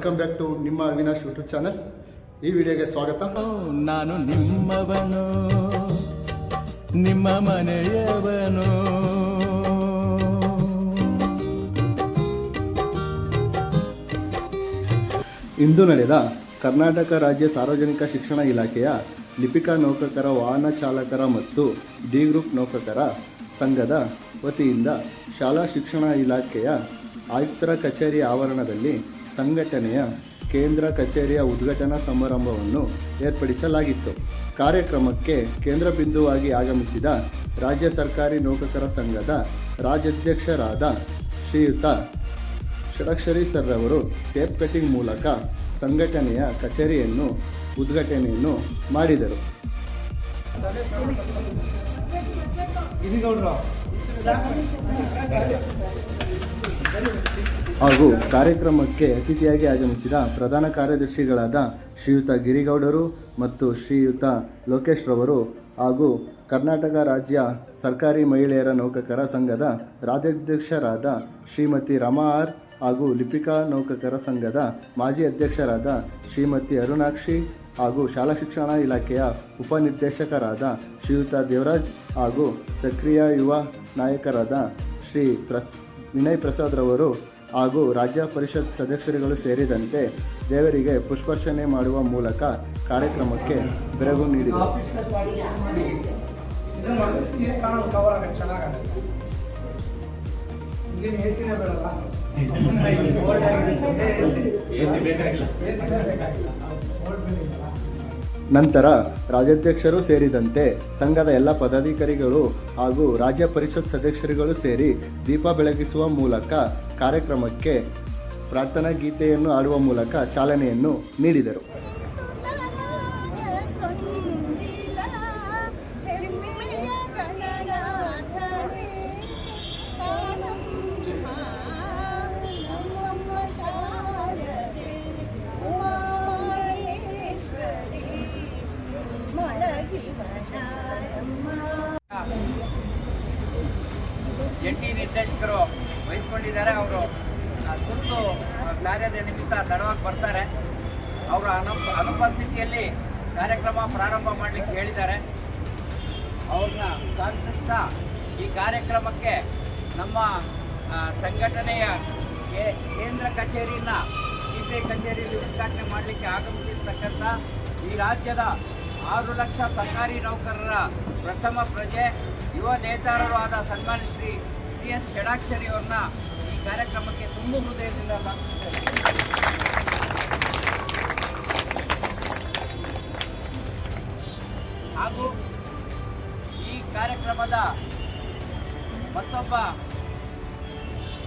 Welcome back to ನಿಮ್ಮ Avinash YouTube channel ಈ ವಿಡಿಯೋಗೆ ಸ್ವಾಗತ. ನಾನು ನಿಮ್ಮವನು ನಿಮ್ಮ ಮನೆಯವನು. ಇಂದು ನಡೆದ ಕರ್ನಾಟಕ ರಾಜ್ಯ ಸಾರ್ವಜನಿಕ ಶಿಕ್ಷಣ ಇಲಾಖೆಯ ಲಿಪಿಕಾ ನೌಕರರ ವಾಹನ ಚಾಲಕರ ಮತ್ತು ಡಿ ಗ್ರೂಪ್ ನೌಕರರ ಸಂಘದ ವತಿಯಿಂದ ಶಾಲಾ ಶಿಕ್ಷಣ ಇಲಾಖೆಯ ಆಯುಕ್ತರ ಕಚೇರಿ ಆವರಣದಲ್ಲಿ ಸಂಘಟನೆಯ ಕೇಂದ್ರ ಕಚೇರಿಯ ಉದ್ಘಾಟನಾ ಸಮಾರಂಭವನ್ನು ಏರ್ಪಡಿಸಲಾಗಿತ್ತು. ಕಾರ್ಯಕ್ರಮಕ್ಕೆ ಕೇಂದ್ರ ಬಿಂದುವಾಗಿ ಆಗಮಿಸಿದ ರಾಜ್ಯ ಸರ್ಕಾರಿ ನೌಕಕರ ಸಂಘದ ರಾಜ್ಯಾಧ್ಯಕ್ಷರಾದ ಶ್ರೀಯುತ ಷಡಕ್ಷರಿ ಸರ್ ಅವರು ಟೇಪ್ ಕಟಿಂಗ್ ಮೂಲಕ ಸಂಘಟನೆಯ ಕಚೇರಿಯನ್ನು ಉದ್ಘಾಟನೆಯನ್ನು ಮಾಡಿದರು. ಹಾಗೂ ಕಾರ್ಯಕ್ರಮಕ್ಕೆ ಅತಿಥಿಯಾಗಿ ಆಗಮಿಸಿದ ಪ್ರಧಾನ ಕಾರ್ಯದರ್ಶಿಗಳಾದ ಶ್ರೀಯುತ ಗಿರಿಗೌಡರು ಮತ್ತು ಶ್ರೀಯುತ ಲೋಕೇಶ್ ರವರು ಹಾಗೂ ಕರ್ನಾಟಕ ರಾಜ್ಯ ಸರ್ಕಾರಿ ಮಹಿಳೆಯರ ನೌಕಕರ ಸಂಘದ ರಾಜ್ಯಾಧ್ಯಕ್ಷರಾದ ಶ್ರೀಮತಿ ರಮಾ ಆರ್ ಹಾಗೂ ಲಿಪಿಕಾ ನೌಕಕರ ಸಂಘದ ಮಾಜಿ ಅಧ್ಯಕ್ಷರಾದ ಶ್ರೀಮತಿ ಅರುಣಾಕ್ಷಿ ಹಾಗೂ ಶಾಲಾ ಶಿಕ್ಷಣ ಇಲಾಖೆಯ ಉಪನಿರ್ದೇಶಕರಾದ ಶ್ರೀಯುತ ದೇವರಾಜ್ ಹಾಗೂ ಸಕ್ರಿಯ ಯುವ ನಾಯಕರಾದ ಶ್ರೀ ಪ್ರಸ್ ವಿನಯ್ ಪ್ರಸಾದ್ ರವರು ಹಾಗೂ ರಾಜ್ಯ ಪರಿಷತ್ ಸದಸ್ಯರುಗಳು ಸೇರಿದಂತೆ ದೇವರಿಗೆ ಪುಷ್ಪಾರ್ಚನೆ ಮಾಡುವ ಮೂಲಕ ಕಾರ್ಯಕ್ರಮಕ್ಕೆ ಬೆರಗು ನೀಡಿದರು. ನಂತರ ರಾಜ್ಯಾಧ್ಯಕ್ಷರು ಸೇರಿದಂತೆ ಸಂಘದ ಎಲ್ಲ ಪದಾಧಿಕಾರಿಗಳು ಹಾಗೂ ರಾಜ್ಯ ಪರಿಷತ್ ಸದಸ್ಯರುಗಳು ಸೇರಿ ದೀಪ ಬೆಳಗಿಸುವ ಮೂಲಕ ಕಾರ್ಯಕ್ರಮಕ್ಕೆ ಪ್ರಾರ್ಥನಾ ಗೀತೆಯನ್ನು ಆಡುವ ಮೂಲಕ ಚಾಲನೆಯನ್ನು ನೀಡಿದರು. ಸ್ವಾಗತಿಸ್ತಾ ಈ ಕಾರ್ಯಕ್ರಮಕ್ಕೆ ನಮ್ಮ ಸಂಘಟನೆಯ ಕೇಂದ್ರ ಕಚೇರಿಯನ್ನು ಸಿ ಪಿ ಐ ಕಚೇರಿಯಲ್ಲಿ ಉದ್ಘಾಟನೆ ಮಾಡಲಿಕ್ಕೆ ಆಗಮಿಸಿರ್ತಕ್ಕಂಥ ಈ ರಾಜ್ಯದ ಆರು ಲಕ್ಷ ಸರ್ಕಾರಿ ನೌಕರರ ಪ್ರಥಮ ಪ್ರಜೆ, ಯುವ ನೇತಾರರು ಆದ ಶ್ರೀ ಸಿ ಎಸ್ ಷಡಾಕ್ಷರಿ ಈ ಕಾರ್ಯಕ್ರಮಕ್ಕೆ ತುಂಬ ಹೃದಯದಿಂದ ಹಾಗೂ ಕಾರ್ಯಕ್ರಮದ ಮತ್ತೊಬ್ಬ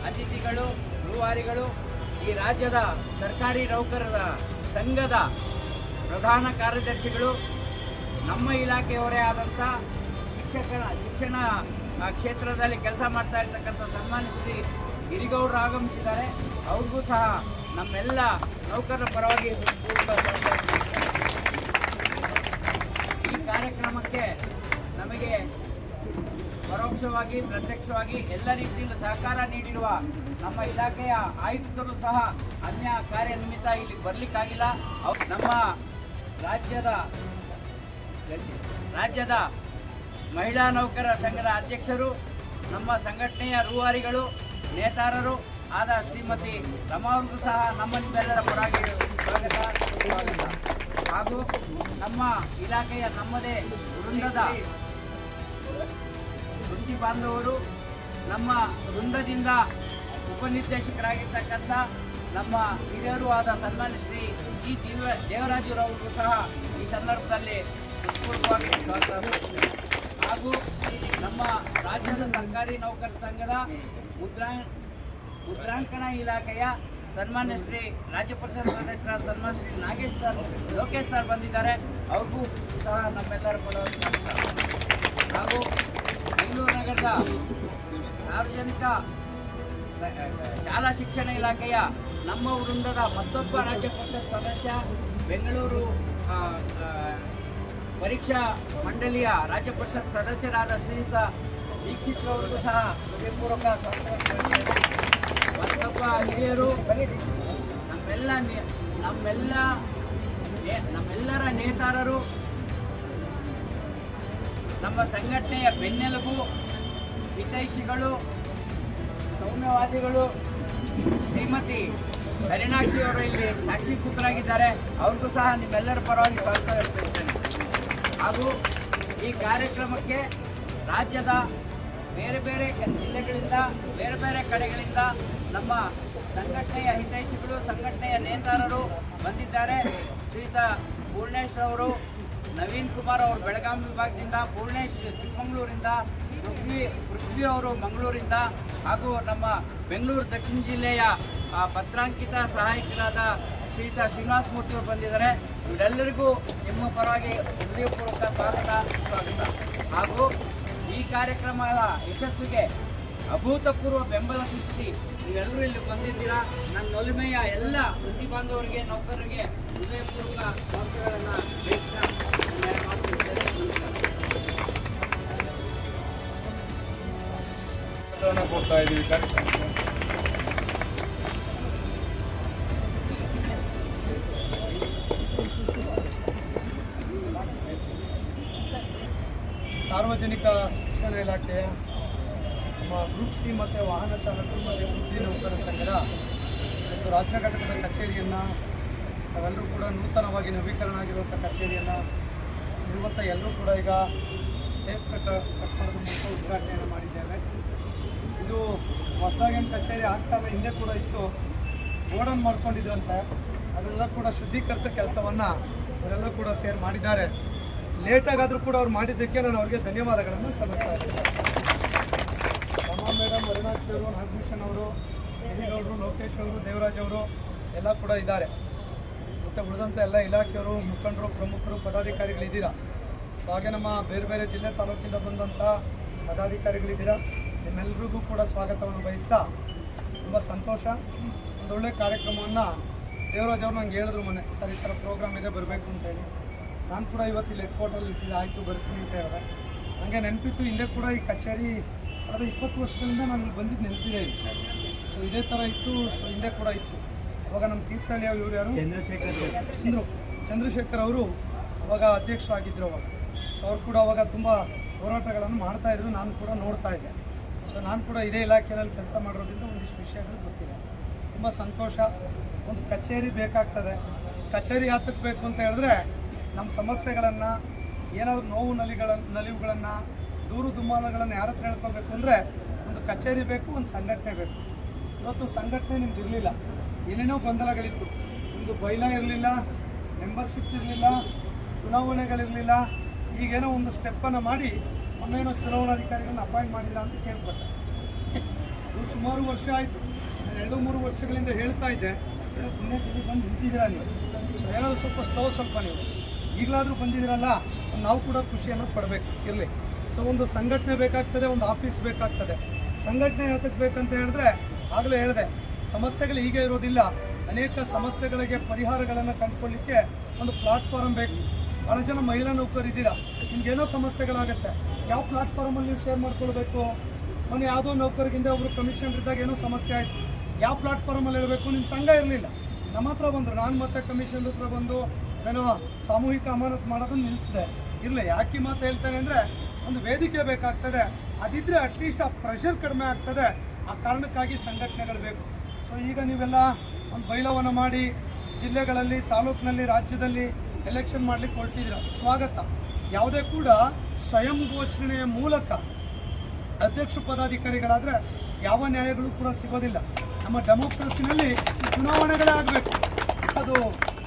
ಅತಿಥಿಗಳು, ರೂವಾರಿಗಳು ಈ ರಾಜ್ಯದ ಸರ್ಕಾರಿ ನೌಕರರ ಸಂಘದ ಪ್ರಧಾನ ಕಾರ್ಯದರ್ಶಿಗಳು, ನಮ್ಮ ಇಲಾಖೆಯವರೇ ಆದಂಥ ಶಿಕ್ಷಕರ ಶಿಕ್ಷಣ ಕ್ಷೇತ್ರದಲ್ಲಿ ಕೆಲಸ ಮಾಡ್ತಾ ಇರ್ತಕ್ಕಂಥ ಸನ್ಮಾನ್ಯ ಶ್ರೀ ಹಿರಿಗೌಡರು ಆಗಮಿಸಿದ್ದಾರೆ ಅವ್ರಿಗೂ ಸಹ ನಮ್ಮೆಲ್ಲ ನೌಕರರ ಪರವಾಗಿ. ಈ ಕಾರ್ಯಕ್ರಮಕ್ಕೆ ನಮಗೆ ಪರೋಕ್ಷವಾಗಿ, ಪ್ರತ್ಯಕ್ಷವಾಗಿ ಎಲ್ಲ ರೀತಿಯಲ್ಲೂ ಸಹಕಾರ ನೀಡಿರುವ ನಮ್ಮ ಇಲಾಖೆಯ ಆಯುಕ್ತರು ಸಹ ಅನ್ಯ ಕಾರ್ಯ ನಿಮಿತ್ತ ಇಲ್ಲಿ ಬರಲಿಕ್ಕಾಗಿಲ್ಲ. ನಮ್ಮ ರಾಜ್ಯದ ರಾಜ್ಯದ ಮಹಿಳಾ ನೌಕರರ ಸಂಘದ ಅಧ್ಯಕ್ಷರು, ನಮ್ಮ ಸಂಘಟನೆಯ ರೂವಾರಿಗಳು, ನೇತಾರರು ಆದ ಶ್ರೀಮತಿ ರಮಾ ಅವ್ರಿಗೂ ಸಹ ನಮ್ಮ ನಿಮ್ಮೆಲ್ಲರ ಪರವಾಗಿ ಸ್ವಾಗತ. ಹಾಗೂ ನಮ್ಮ ಇಲಾಖೆಯ ನಮ್ಮದೇ ವೃಂದದ ವೃತ್ತಿ ಬಾಂಧವರು ನಮ್ಮ ವೃಂದದಿಂದ ಉಪನಿರ್ದೇಶಕರಾಗಿರ್ತಕ್ಕಂಥ ನಮ್ಮ ಹಿರಿಯರು ಆದ ಸನ್ಮಾನ್ಯ ಶ್ರೀ ಜಿ ದೇವ ದೇವರಾಜುರವರು ಸಹ ಈ ಸಂದರ್ಭದಲ್ಲಿ ಹೃತ್ಪೂರ್ವಕವಾಗಿ ಹಾಗೂ ನಮ್ಮ ರಾಜ್ಯದ ಸರ್ಕಾರಿ ನೌಕರ ಸಂಘದ ಮುದ್ರಾ, ಮುದ್ರಾಂಕಣ ಇಲಾಖೆಯ ಸನ್ಮಾನ್ಯ ಶ್ರೀ ರಾಜ್ಯ ಪರಿಷತ್ ಸದಸ್ಯರಾದ ಸನ್ಮಾನ್ಯ ಶ್ರೀ ನಾಗೇಶ್ ಸರ್, ಲೋಕೇಶ್ ಸರ್ ಬಂದಿದ್ದಾರೆ ಅವ್ರಿಗೂ ಸಹ ನಮ್ಮೆಲ್ಲರೂ ಸ್ವಾಗತ. ಹಾಗೂ ಬೆಂಗಳೂರು ಸಾರ್ವಜನಿಕ ಶಾಲಾ ಶಿಕ್ಷಣ ಇಲಾಖೆಯ ನಮ್ಮ ವೃಂದದ ಮತ್ತೊಬ್ಬ ರಾಜ್ಯ ಪರಿಷತ್ ಸದಸ್ಯ, ಬೆಂಗಳೂರು ಪರೀಕ್ಷಾ ಮಂಡಳಿಯ ರಾಜ್ಯ ಪರಿಷತ್ ಸದಸ್ಯರಾದ ಶ್ರೀಯುತ ದೀಕ್ಷಿತ್ ಅವರಿಗೂ ಸಹ ಹೃದಯಪೂರ್ವಕ. ಮತ್ತೊಬ್ಬ ಹಿರಿಯರು, ನಮ್ಮೆಲ್ಲ ನಮ್ಮೆಲ್ಲ ನಮ್ಮೆಲ್ಲರ ನೇತಾರರು ನಮ್ಮ ಸಂಘಟನೆಯ ಬೆನ್ನೆಲುಬು, ಹಿತೈಷಿಗಳು, ಸೌಮ್ಯವಾದಿಗಳು, ಶ್ರೀಮತಿ ಹರಿಣಾಕ್ಷಿ ಅವರು ಇಲ್ಲಿ ಸಾಕ್ಷೀಭೂತರಾಗಿದ್ದಾರೆ ಅವ್ರಿಗೂ ಸಹ ನಿಮ್ಮೆಲ್ಲರ ಪರವಾಗಿ ಸ್ವಾಗತ ವ್ಯಕ್ತಪಡಿಸ್ತೇನೆ ಹಾಗೂ ಈ ಕಾರ್ಯಕ್ರಮಕ್ಕೆ ರಾಜ್ಯದ ಬೇರೆ ಬೇರೆ ಜಿಲ್ಲೆಗಳಿಂದ, ಬೇರೆ ಬೇರೆ ಕಡೆಗಳಿಂದ ನಮ್ಮ ಸಂಘಟನೆಯ ಹಿತೈಷಿಗಳು, ಸಂಘಟನೆಯ ನೇತಾರರು ಬಂದಿದ್ದಾರೆ. ಶ್ರೀಯುತ ಪೂರ್ಣೇಶ್ ಅವರು ನವೀನ್ ಕುಮಾರ್ ಅವರು ಬೆಳಗಾಂ ವಿಭಾಗದಿಂದ ಪೂರ್ಣೇಶ್ ಚಿಕ್ಕಮಗಳೂರಿಂದ, ಪೃಥ್ವಿ ಪೃಥ್ವಿ ಅವರು ಮಂಗಳೂರಿಂದ ಹಾಗೂ ನಮ್ಮ ಬೆಂಗಳೂರು ದಕ್ಷಿಣ ಜಿಲ್ಲೆಯ ಪತ್ರಾಂಕಿತ ಸಹಾಯಕರಾದ ಶ್ರೀಯುತ ಶ್ರೀನಿವಾಸ ಮೂರ್ತಿ ಅವರು ಬಂದಿದ್ದಾರೆ. ಇವರೆಲ್ಲರಿಗೂ ನಿಮ್ಮ ಪರವಾಗಿ ಹೃದಯಪೂರ್ವಕ ಸ್ವಾಗತ ಸ್ವಾಗತ. ಹಾಗೂ ಈ ಕಾರ್ಯಕ್ರಮದ ಯಶಸ್ಸಿಗೆ ಅಭೂತಪೂರ್ವ ಬೆಂಬಲ ಸೂಚಿಸಿ ನೀವೆಲ್ಲರೂ ಇಲ್ಲಿ ಬಂದಿದ್ದೀರಾ. ನನ್ನ ನೊಲಿಮೆಯ ಎಲ್ಲ ವೃತ್ತಿ ಬಾಂಧವರಿಗೆ ನೌಕರರಿಗೆ ಹೃದಯಪೂರ್ವಕ ಸ್ವಾಗತಗಳನ್ನು ಸಾರ್ವಜನಿಕ ಶಿಕ್ಷಣ ಇಲಾಖೆ ನಮ್ಮ ಗ್ರೂಪ್ ಸಿ ಮತ್ತು ವಾಹನ ಚಾಲಕರು ಮತ್ತು ವೃತ್ತಿ ನೌಕರ ಸಂಘದ ಒಂದು ರಾಜ್ಯ ಘಟಕದ ಕಚೇರಿಯನ್ನು ನಾವೆಲ್ಲರೂ ಕೂಡ ನೂತನವಾಗಿ ನವೀಕರಣ ಆಗಿರುವಂಥ ಕಚೇರಿಯನ್ನು ಇವತ್ತ ಎಲ್ಲರೂ ಕೂಡ ಈಗ ಟೇಪ್ ಕಟ್ ಮೂಲಕ ಉದ್ಘಾಟನೆಯನ್ನು ಮಾಡಿದ್ದೇವೆ. ಇದು ಹೊಸದಾಗೇನು ಕಚೇರಿ ಆಗ್ತಾನೆ ಹಿಂದೆ ಕೂಡ ಇತ್ತು. ಗೋಡನ್ ಮಾಡ್ಕೊಂಡಿದ್ರಂತೆ. ಅದೆಲ್ಲ ಕೂಡ ಶುದ್ಧೀಕರಿಸೋ ಕೆಲಸವನ್ನು ಅವರೆಲ್ಲ ಕೂಡ ಸೇರ್ ಮಾಡಿದ್ದಾರೆ. ಲೇಟಾಗಾದರೂ ಕೂಡ ಅವ್ರು ಮಾಡಿದ್ದಕ್ಕೆ ನಾನು ಅವ್ರಿಗೆ ಧನ್ಯವಾದಗಳನ್ನು ಸಲ್ಲಿಸ್ತಾ ಇದ್ದೀನಿ. ಮೇಡಮ್ ಅರುಣಾಕ್ಷಿ ಅವರು ನಾಗಭೂಷಣ್ ಅವರು ಹಿರಿಗೌಡರು ಲೋಕೇಶ್ ಅವರು, ದೇವರಾಜ್ ಅವರು ಎಲ್ಲ ಕೂಡ ಇದ್ದಾರೆ. ಮತ್ತು ಉಳಿದಂಥ ಎಲ್ಲ ಇಲಾಖೆಯವರು, ಮುಖಂಡರು, ಪ್ರಮುಖರು ಪದಾಧಿಕಾರಿಗಳಿದ್ದೀರಾ ಸೊ ಹಾಗೆ ನಮ್ಮ ಬೇರೆ ಬೇರೆ ಜಿಲ್ಲೆ ತಾಲೂಕಿಂದ ಬಂದಂಥ ಪದಾಧಿಕಾರಿಗಳಿದ್ದೀರಾ ನಿಮ್ಮೆಲ್ಲರಿಗೂ ಕೂಡ ಸ್ವಾಗತವನ್ನು ಬಯಸ್ತಾ ತುಂಬ ಸಂತೋಷ. ಒಂದೊಳ್ಳೆ ಕಾರ್ಯಕ್ರಮವನ್ನು ದೇವರಾಜ್ ಅವರು ನಂಗೆ ಹೇಳಿದ್ರು ಮೊನ್ನೆ ಸರ್ ಈ ಥರ ಪ್ರೋಗ್ರಾಮ್ ಇದೆ ಬರಬೇಕು ಅಂತ ಹೇಳಿ. ನಾನು ಕೂಡ ಇವತ್ತು ಇಲ್ಲಿ ಹೆಡ್ಕ್ವಾರ್ಟರ್ಲ್ಲಿ ಇರ್ತಿದ್ದೆ ಆಯಿತು ಬರ್ತೀನಿ ಅಂತ ಹೇಳಿದೆ. ನನಗೆ ನೆನಪಿತ್ತು ಹಿಂದೆ ಕೂಡ ಈ ಕಚೇರಿ ಕಳೆದ ಇಪ್ಪತ್ತು ವರ್ಷಗಳಿಂದ ನಾನು ಇಲ್ಲಿ ಬಂದಿದ್ದು ನೆನಪಿದೆ ಇಲ್ಲಿ. ಸೊ ಇದೇ ಥರ ಇತ್ತು ಸೊ ಹಿಂದೆ ಕೂಡ ಇತ್ತು. ಅವಾಗ ನಮ್ಮ ತೀರ್ಥಹಳ್ಳಿ ಇವರು ಯಾರು? ಚಂದ್ರು ಚಂದ್ರಶೇಖರ್ ಅವರು ಅವಾಗ ಅಧ್ಯಕ್ಷರಾಗಿದ್ದರು ಅವಾಗ. ಸೊ ಅವ್ರು ಕೂಡ ಅವಾಗ ತುಂಬ ಹೋರಾಟಗಳನ್ನು ಮಾಡ್ತಾ ಇದ್ರು. ನಾನು ಕೂಡ ನೋಡ್ತಾ ಇದ್ದೆ. ಸೊ ನಾನು ಕೂಡ ಇದೇ ಇಲಾಖೆಯಲ್ಲಿ ಕೆಲಸ ಮಾಡಿರೋದ್ರಿಂದ ಒಂದಿಷ್ಟು ವಿಷಯಗಳು ಗೊತ್ತಿದೆ. ತುಂಬ ಸಂತೋಷ. ಒಂದು ಕಚೇರಿ ಬೇಕಾಗ್ತದೆ. ಕಚೇರಿ ಯಾತಕ್ಕೆ ಬೇಕು ಅಂತ ಹೇಳಿದ್ರೆ ನಮ್ಮ ಸಮಸ್ಯೆಗಳನ್ನು, ಏನಾದರೂ ನೋವು ನಲಿಗಳ, ನಲಿವುಗಳನ್ನು, ದೂರು ದುಮ್ಮಾನಗಳನ್ನು ಯಾರ ಹತ್ರ ಹೇಳ್ಕೊಬೇಕು ಅಂದರೆ ಒಂದು ಕಚೇರಿ ಬೇಕು, ಒಂದು ಸಂಘಟನೆ ಬೇಕು. ಇವತ್ತು ಸಂಘಟನೆ ನಿಮ್ದು ಇರಲಿಲ್ಲ. ಏನೇನೋ ಗೊಂದಲಗಳಿತ್ತು. ಒಂದು ಬೈಲ ಇರಲಿಲ್ಲ ಮೆಂಬರ್ಶಿಪ್ ಇರಲಿಲ್ಲ, ಚುನಾವಣೆಗಳಿರಲಿಲ್ಲ ಈಗೇನೋ ಒಂದು ಸ್ಟೆಪ್ಪನ್ನು ಮಾಡಿ ಮೊನ್ನೇನೋ ಚುನಾವಣಾಧಿಕಾರಿಗಳನ್ನ ಅಪಾಯಿಂಟ್ ಮಾಡಿಲ್ಲ ಅಂತ ಕೇಳ್ಪಟ್ಟೆ ಅದು ಸುಮಾರು ವರ್ಷ ಆಯಿತು. ಎರಡು ಮೂರು ವರ್ಷಗಳಿಂದ ಹೇಳ್ತಾ ಇದ್ದೆ. ಮೊನ್ನೆ ಬಂದು ನಿಂತಿದ್ದೀರಾ ನೀವು? ಹೇಳೋದು ಸ್ವಲ್ಪ ಸ್ಲೋ ಸ್ವಲ್ಪ ನೀವು. ಈಗಲಾದರೂ ಬಂದಿದ್ದೀರಲ್ಲ, ನಾವು ಕೂಡ ಖುಷಿಯನ್ನು ಪಡಬೇಕು. ಇರಲಿ. ಸೊ ಒಂದು ಸಂಘಟನೆ ಬೇಕಾಗ್ತದೆ, ಒಂದು ಆಫೀಸ್ ಬೇಕಾಗ್ತದೆ. ಸಂಘಟನೆ ಯಾತಕ್ಕೆ ಬೇಕಂತ ಹೇಳಿದ್ರೆ, ಆಗಲೇ ಹೇಳಿದೆ, ಸಮಸ್ಯೆಗಳು ಹೀಗೆ ಇರೋದಿಲ್ಲ. ಅನೇಕ ಸಮಸ್ಯೆಗಳಿಗೆ ಪರಿಹಾರಗಳನ್ನು ಕಂಡುಕೊಳ್ಳಿಕ್ಕೆ ಒಂದು ಪ್ಲಾಟ್ಫಾರ್ಮ್ ಬೇಕು. ಭಾಳ ಜನ ಮಹಿಳಾ ನೌಕರಿದ್ದೀರಾ ನಿಮ್ಗೇನೋ ಸಮಸ್ಯೆಗಳಾಗುತ್ತೆ. ಯಾವ ಪ್ಲಾಟ್ಫಾರ್ಮಲ್ಲಿ ನೀವು ಶೇರ್ ಮಾಡ್ಕೊಳ್ಬೇಕು? ಮೊನ್ನೆ ಯಾವುದೋ ನೌಕರಿಗಿಂದ ಒಬ್ರು ಕಮಿಷನರ್ ಇದ್ದಾಗ ಏನೋ ಸಮಸ್ಯೆ ಆಯಿತು. ಯಾವ ಪ್ಲಾಟ್ಫಾರ್ಮಲ್ಲಿ ಹೇಳಬೇಕು? ನಿಮ್ಮ ಸಂಘ ಇರಲಿಲ್ಲ. ನಮ್ಮ ಹತ್ರ ಬಂದರು. ನಾನು ಮತ್ತೆ ಕಮಿಷನರ್ ಹತ್ರ ಬಂದು ಏನೋ ಸಾಮೂಹಿಕ ಅಮಾನತ್ ಮಾಡೋದನ್ನು ನಿಲ್ಲಿಸಿದೆ ಇಲ್ಲ ಯಾಕೆ ಮಾತು ಹೇಳ್ತೇನೆ ಅಂದರೆ ಒಂದು ವೇದಿಕೆ ಬೇಕಾಗ್ತದೆ. ಅದಿದ್ದರೆ ಅಟ್ಲೀಸ್ಟ್ ಆ ಪ್ರೆಷರ್ ಕಡಿಮೆ ಆಗ್ತದೆ. ಆ ಕಾರಣಕ್ಕಾಗಿ ಸಂಘಟನೆಗಳು ಬೇಕು. ಸೊ ಈಗ ನೀವೆಲ್ಲ ಒಂದು ಬೈಲವನ್ನು ಮಾಡಿ, ಜಿಲ್ಲೆಗಳಲ್ಲಿ, ತಾಲೂಕಿನಲ್ಲಿ, ರಾಜ್ಯದಲ್ಲಿ ಎಲೆಕ್ಷನ್ ಮಾಡಲಿಕ್ಕೆ ಹೊರಟಿದ್ದೀರ? ಸ್ವಾಗತ. ಯಾವುದೇ ಕೂಡ ಸ್ವಯಂ ಘೋಷಣೆಯ ಮೂಲಕ ಅಧ್ಯಕ್ಷ ಪದಾಧಿಕಾರಿಗಳಾದರೆ ಯಾವ ನ್ಯಾಯಗಳು ಕೂಡ ಸಿಗೋದಿಲ್ಲ. ನಮ್ಮ ಡೆಮೋಕ್ರಸಿನಲ್ಲಿ ಚುನಾವಣೆಗಳೇ ಆಗಬೇಕು. ಅದು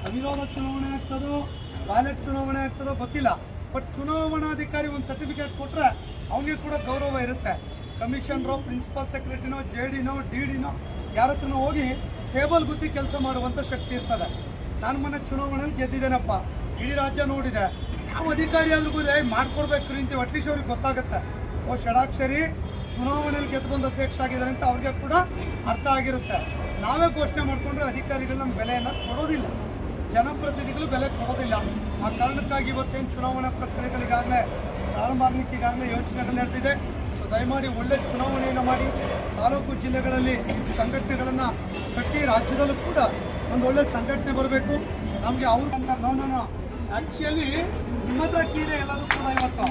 ಅವಿರೋಧ ಚುನಾವಣೆ ಆಗ್ತದೋ? ಬ್ಯಾಲೆಟ್ ಚುನಾವಣೆ ಆಗ್ತದೋ ಗೊತ್ತಿಲ್ಲ. ಬಟ್ ಚುನಾವಣಾಧಿಕಾರಿ ಒಂದು ಸರ್ಟಿಫಿಕೇಟ್ ಕೊಟ್ಟರೆ ಅವನಿಗೆ ಕೂಡ ಗೌರವ ಇರುತ್ತೆ. ಕಮಿಷನರೋ, ಪ್ರಿನ್ಸಿಪಲ್ ಸೆಕ್ರೆಟರಿನೋ, ಜೆ ಡಿನೋ, ಡಿ ಡಿನೋ, ಯಾರ ಹೋಗಿ ಟೇಬಲ್ ಗುದ್ದಿ ಕೆಲಸ ಮಾಡುವಂಥ ಶಕ್ತಿ ಇರ್ತದೆ. ನಾನು ಮನೆ ಚುನಾವಣೆಯಲ್ಲಿ ಗೆದ್ದಿದ್ದೇನಪ್ಪ. ಇಡೀ ರಾಜ್ಯ ನೋಡಿದೆ. ಯಾವ ಅಧಿಕಾರಿ ಆದ್ರೂ ಏಯ್ ಮಾಡ್ಕೊಡ್ಬೇಕು ರೀ ಅಟ್ಲೀಸ್ಟ್ ಅವ್ರಿಗೆ ಗೊತ್ತಾಗುತ್ತೆ. ಓ, ಷಡಾಕ್ಷರಿ ಚುನಾವಣೆಯಲ್ಲಿ ಗೆದ್ದು ಬಂದು ಅಧ್ಯಕ್ಷ ಆಗಿದ್ದಾರೆ ಅಂತ ಅವ್ರಿಗೆ ಕೂಡ ಅರ್ಥ ಆಗಿರುತ್ತೆ. ನಾವೇ ಘೋಷಣೆ ಮಾಡಿಕೊಂಡ್ರೆ ಅಧಿಕಾರಿಗಳು ನಮ್ಮ ಬೆಲೆಯನ್ನು ಕೊಡೋದಿಲ್ಲ. ಜನಪ್ರತಿನಿಧಿಗಳು ಬೆಲೆ ಕೊಡೋದಿಲ್ಲ. ಆ ಕಾರಣಕ್ಕಾಗಿ ಇವತ್ತೇನು ಚುನಾವಣಾ ಪ್ರಕ್ರಿಯೆಗಳಿಗಾಗಲೇ, ಪ್ರಾರಂಭ ಆಗಲಿಕ್ಕೆ ಈಗಾಗಲೇ ಯೋಚನೆಗಳು ನಡೆದಿದೆ. ಸೊ, ದಯಮಾಡಿ ಒಳ್ಳೆ ಚುನಾವಣೆಯನ್ನು ಮಾಡಿ. ತಾಲೂಕು ಜಿಲ್ಲೆಗಳಲ್ಲಿ ಸಂಘಟನೆಗಳನ್ನು ಕಟ್ಟಿ ರಾಜ್ಯದಲ್ಲೂ ಕೂಡ ಒಂದು ಒಳ್ಳೆ ಸಂಘಟನೆ ಬರಬೇಕು. ನಮಗೆ ಅವ್ರು ಅಂತ ನೋ ನೋ ನೋ. ಆ್ಯಕ್ಚುಲಿ ನಿಮ್ಮ ಹತ್ರ ಕೀರೆ ಎಲ್ಲದೂ ಕೂಡ ಇವತ್ತು.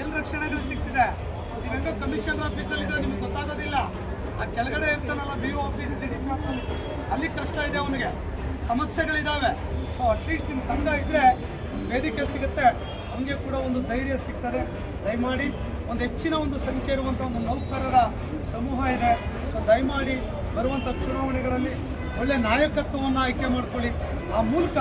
ಎಲ್ಲಿ ರಕ್ಷಣೆಗಳು ಸಿಗ್ತಿದೆ? ನೀವೆಂಗೋ ಕಮಿಷನ್ ಆಫೀಸಲ್ಲಿ ಇದ್ರೆ ನಿಮ್ಗೆ ಗೊತ್ತಾಗೋದಿಲ್ಲ. ಆ ಕೆಳಗಡೆ ಇರ್ತಾನಲ್ಲ ಬಿ ಆಫೀಸ್ ಅಲ್ಲಿ ಕಷ್ಟ ಇದೆ ಅವನಿಗೆ. ಸಮಸ್ಯೆಗಳಿದ್ದಾವೆ ಸೊ ಅಟ್ಲೀಸ್ಟ್ ನಿಮ್ಮ ಸಂಘ ಇದ್ರೆ ಒಂದು ವೇದಿಕೆ ಸಿಗುತ್ತೆ. ನಮಗೆ ಕೂಡ ಒಂದು ಧೈರ್ಯ ಸಿಗ್ತದೆ. ದಯಮಾಡಿ ಒಂದು ಹೆಚ್ಚಿನ ಒಂದು ಸಂಖ್ಯೆ ಇರುವಂಥ ಒಂದು ನೌಕರರ ಸಮೂಹ ಇದೆ. ಸೊ ದಯಮಾಡಿ ಬರುವಂಥ ಚುನಾವಣೆಗಳಲ್ಲಿ ಒಳ್ಳೆ ನಾಯಕತ್ವವನ್ನು ಆಯ್ಕೆ ಮಾಡ್ಕೊಳ್ಳಿ. ಆ ಮೂಲಕ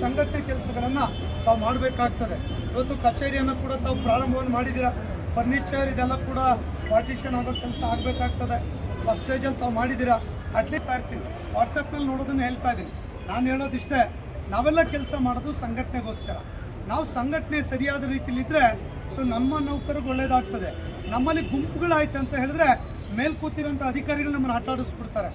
ಸಂಘಟನೆ ಕೆಲಸಗಳನ್ನು ತಾವು ಮಾಡಬೇಕಾಗ್ತದೆ. ಇವತ್ತು ಕಚೇರಿಯನ್ನು ಕೂಡ ತಾವು ಪ್ರಾರಂಭವನ್ನು ಮಾಡಿದ್ದೀರಾ? ಫರ್ನಿಚರ್ ಇದೆಲ್ಲ ಕೂಡ ಪಾರ್ಟಿಷನ್ ಆಗೋ ಕೆಲಸ ಆಗಬೇಕಾಗ್ತದೆ. ಫಸ್ಟ್ ಸ್ಟೇಜಲ್ಲಿ ತಾವು ಮಾಡಿದ್ದೀರಾ? ಅಟ್ಲೀಸ್ಟ್ ಇರ್ತೀನಿ. ವಾಟ್ಸಪ್ನಲ್ಲಿ ನೋಡೋದನ್ನು ಹೇಳ್ತಾ ಇದ್ದೀನಿ. ನಾನು ಹೇಳೋದಿಷ್ಟೇ, ನಾವೆಲ್ಲ ಕೆಲಸ ಮಾಡೋದು ಸಂಘಟನೆಗೋಸ್ಕರ. ನಾವು ಸಂಘಟನೆ ಸರಿಯಾದ ರೀತಿಲಿದ್ರೆ ಸೊ ನಮ್ಮ ನೌಕರಿಗೆ ಒಳ್ಳೇದಾಗ್ತದೆ. ನಮ್ಮಲ್ಲಿ ಗುಂಪುಗಳಾಯ್ತು ಅಂತ ಹೇಳಿದ್ರೆ ಮೇಲ್ ಕೂತಿರೋಂಥ ಅಧಿಕಾರಿಗಳು ನಮ್ಮನ್ನು ಆಟ ಆಡಿಸ್ಬಿಡ್ತಾರೆ.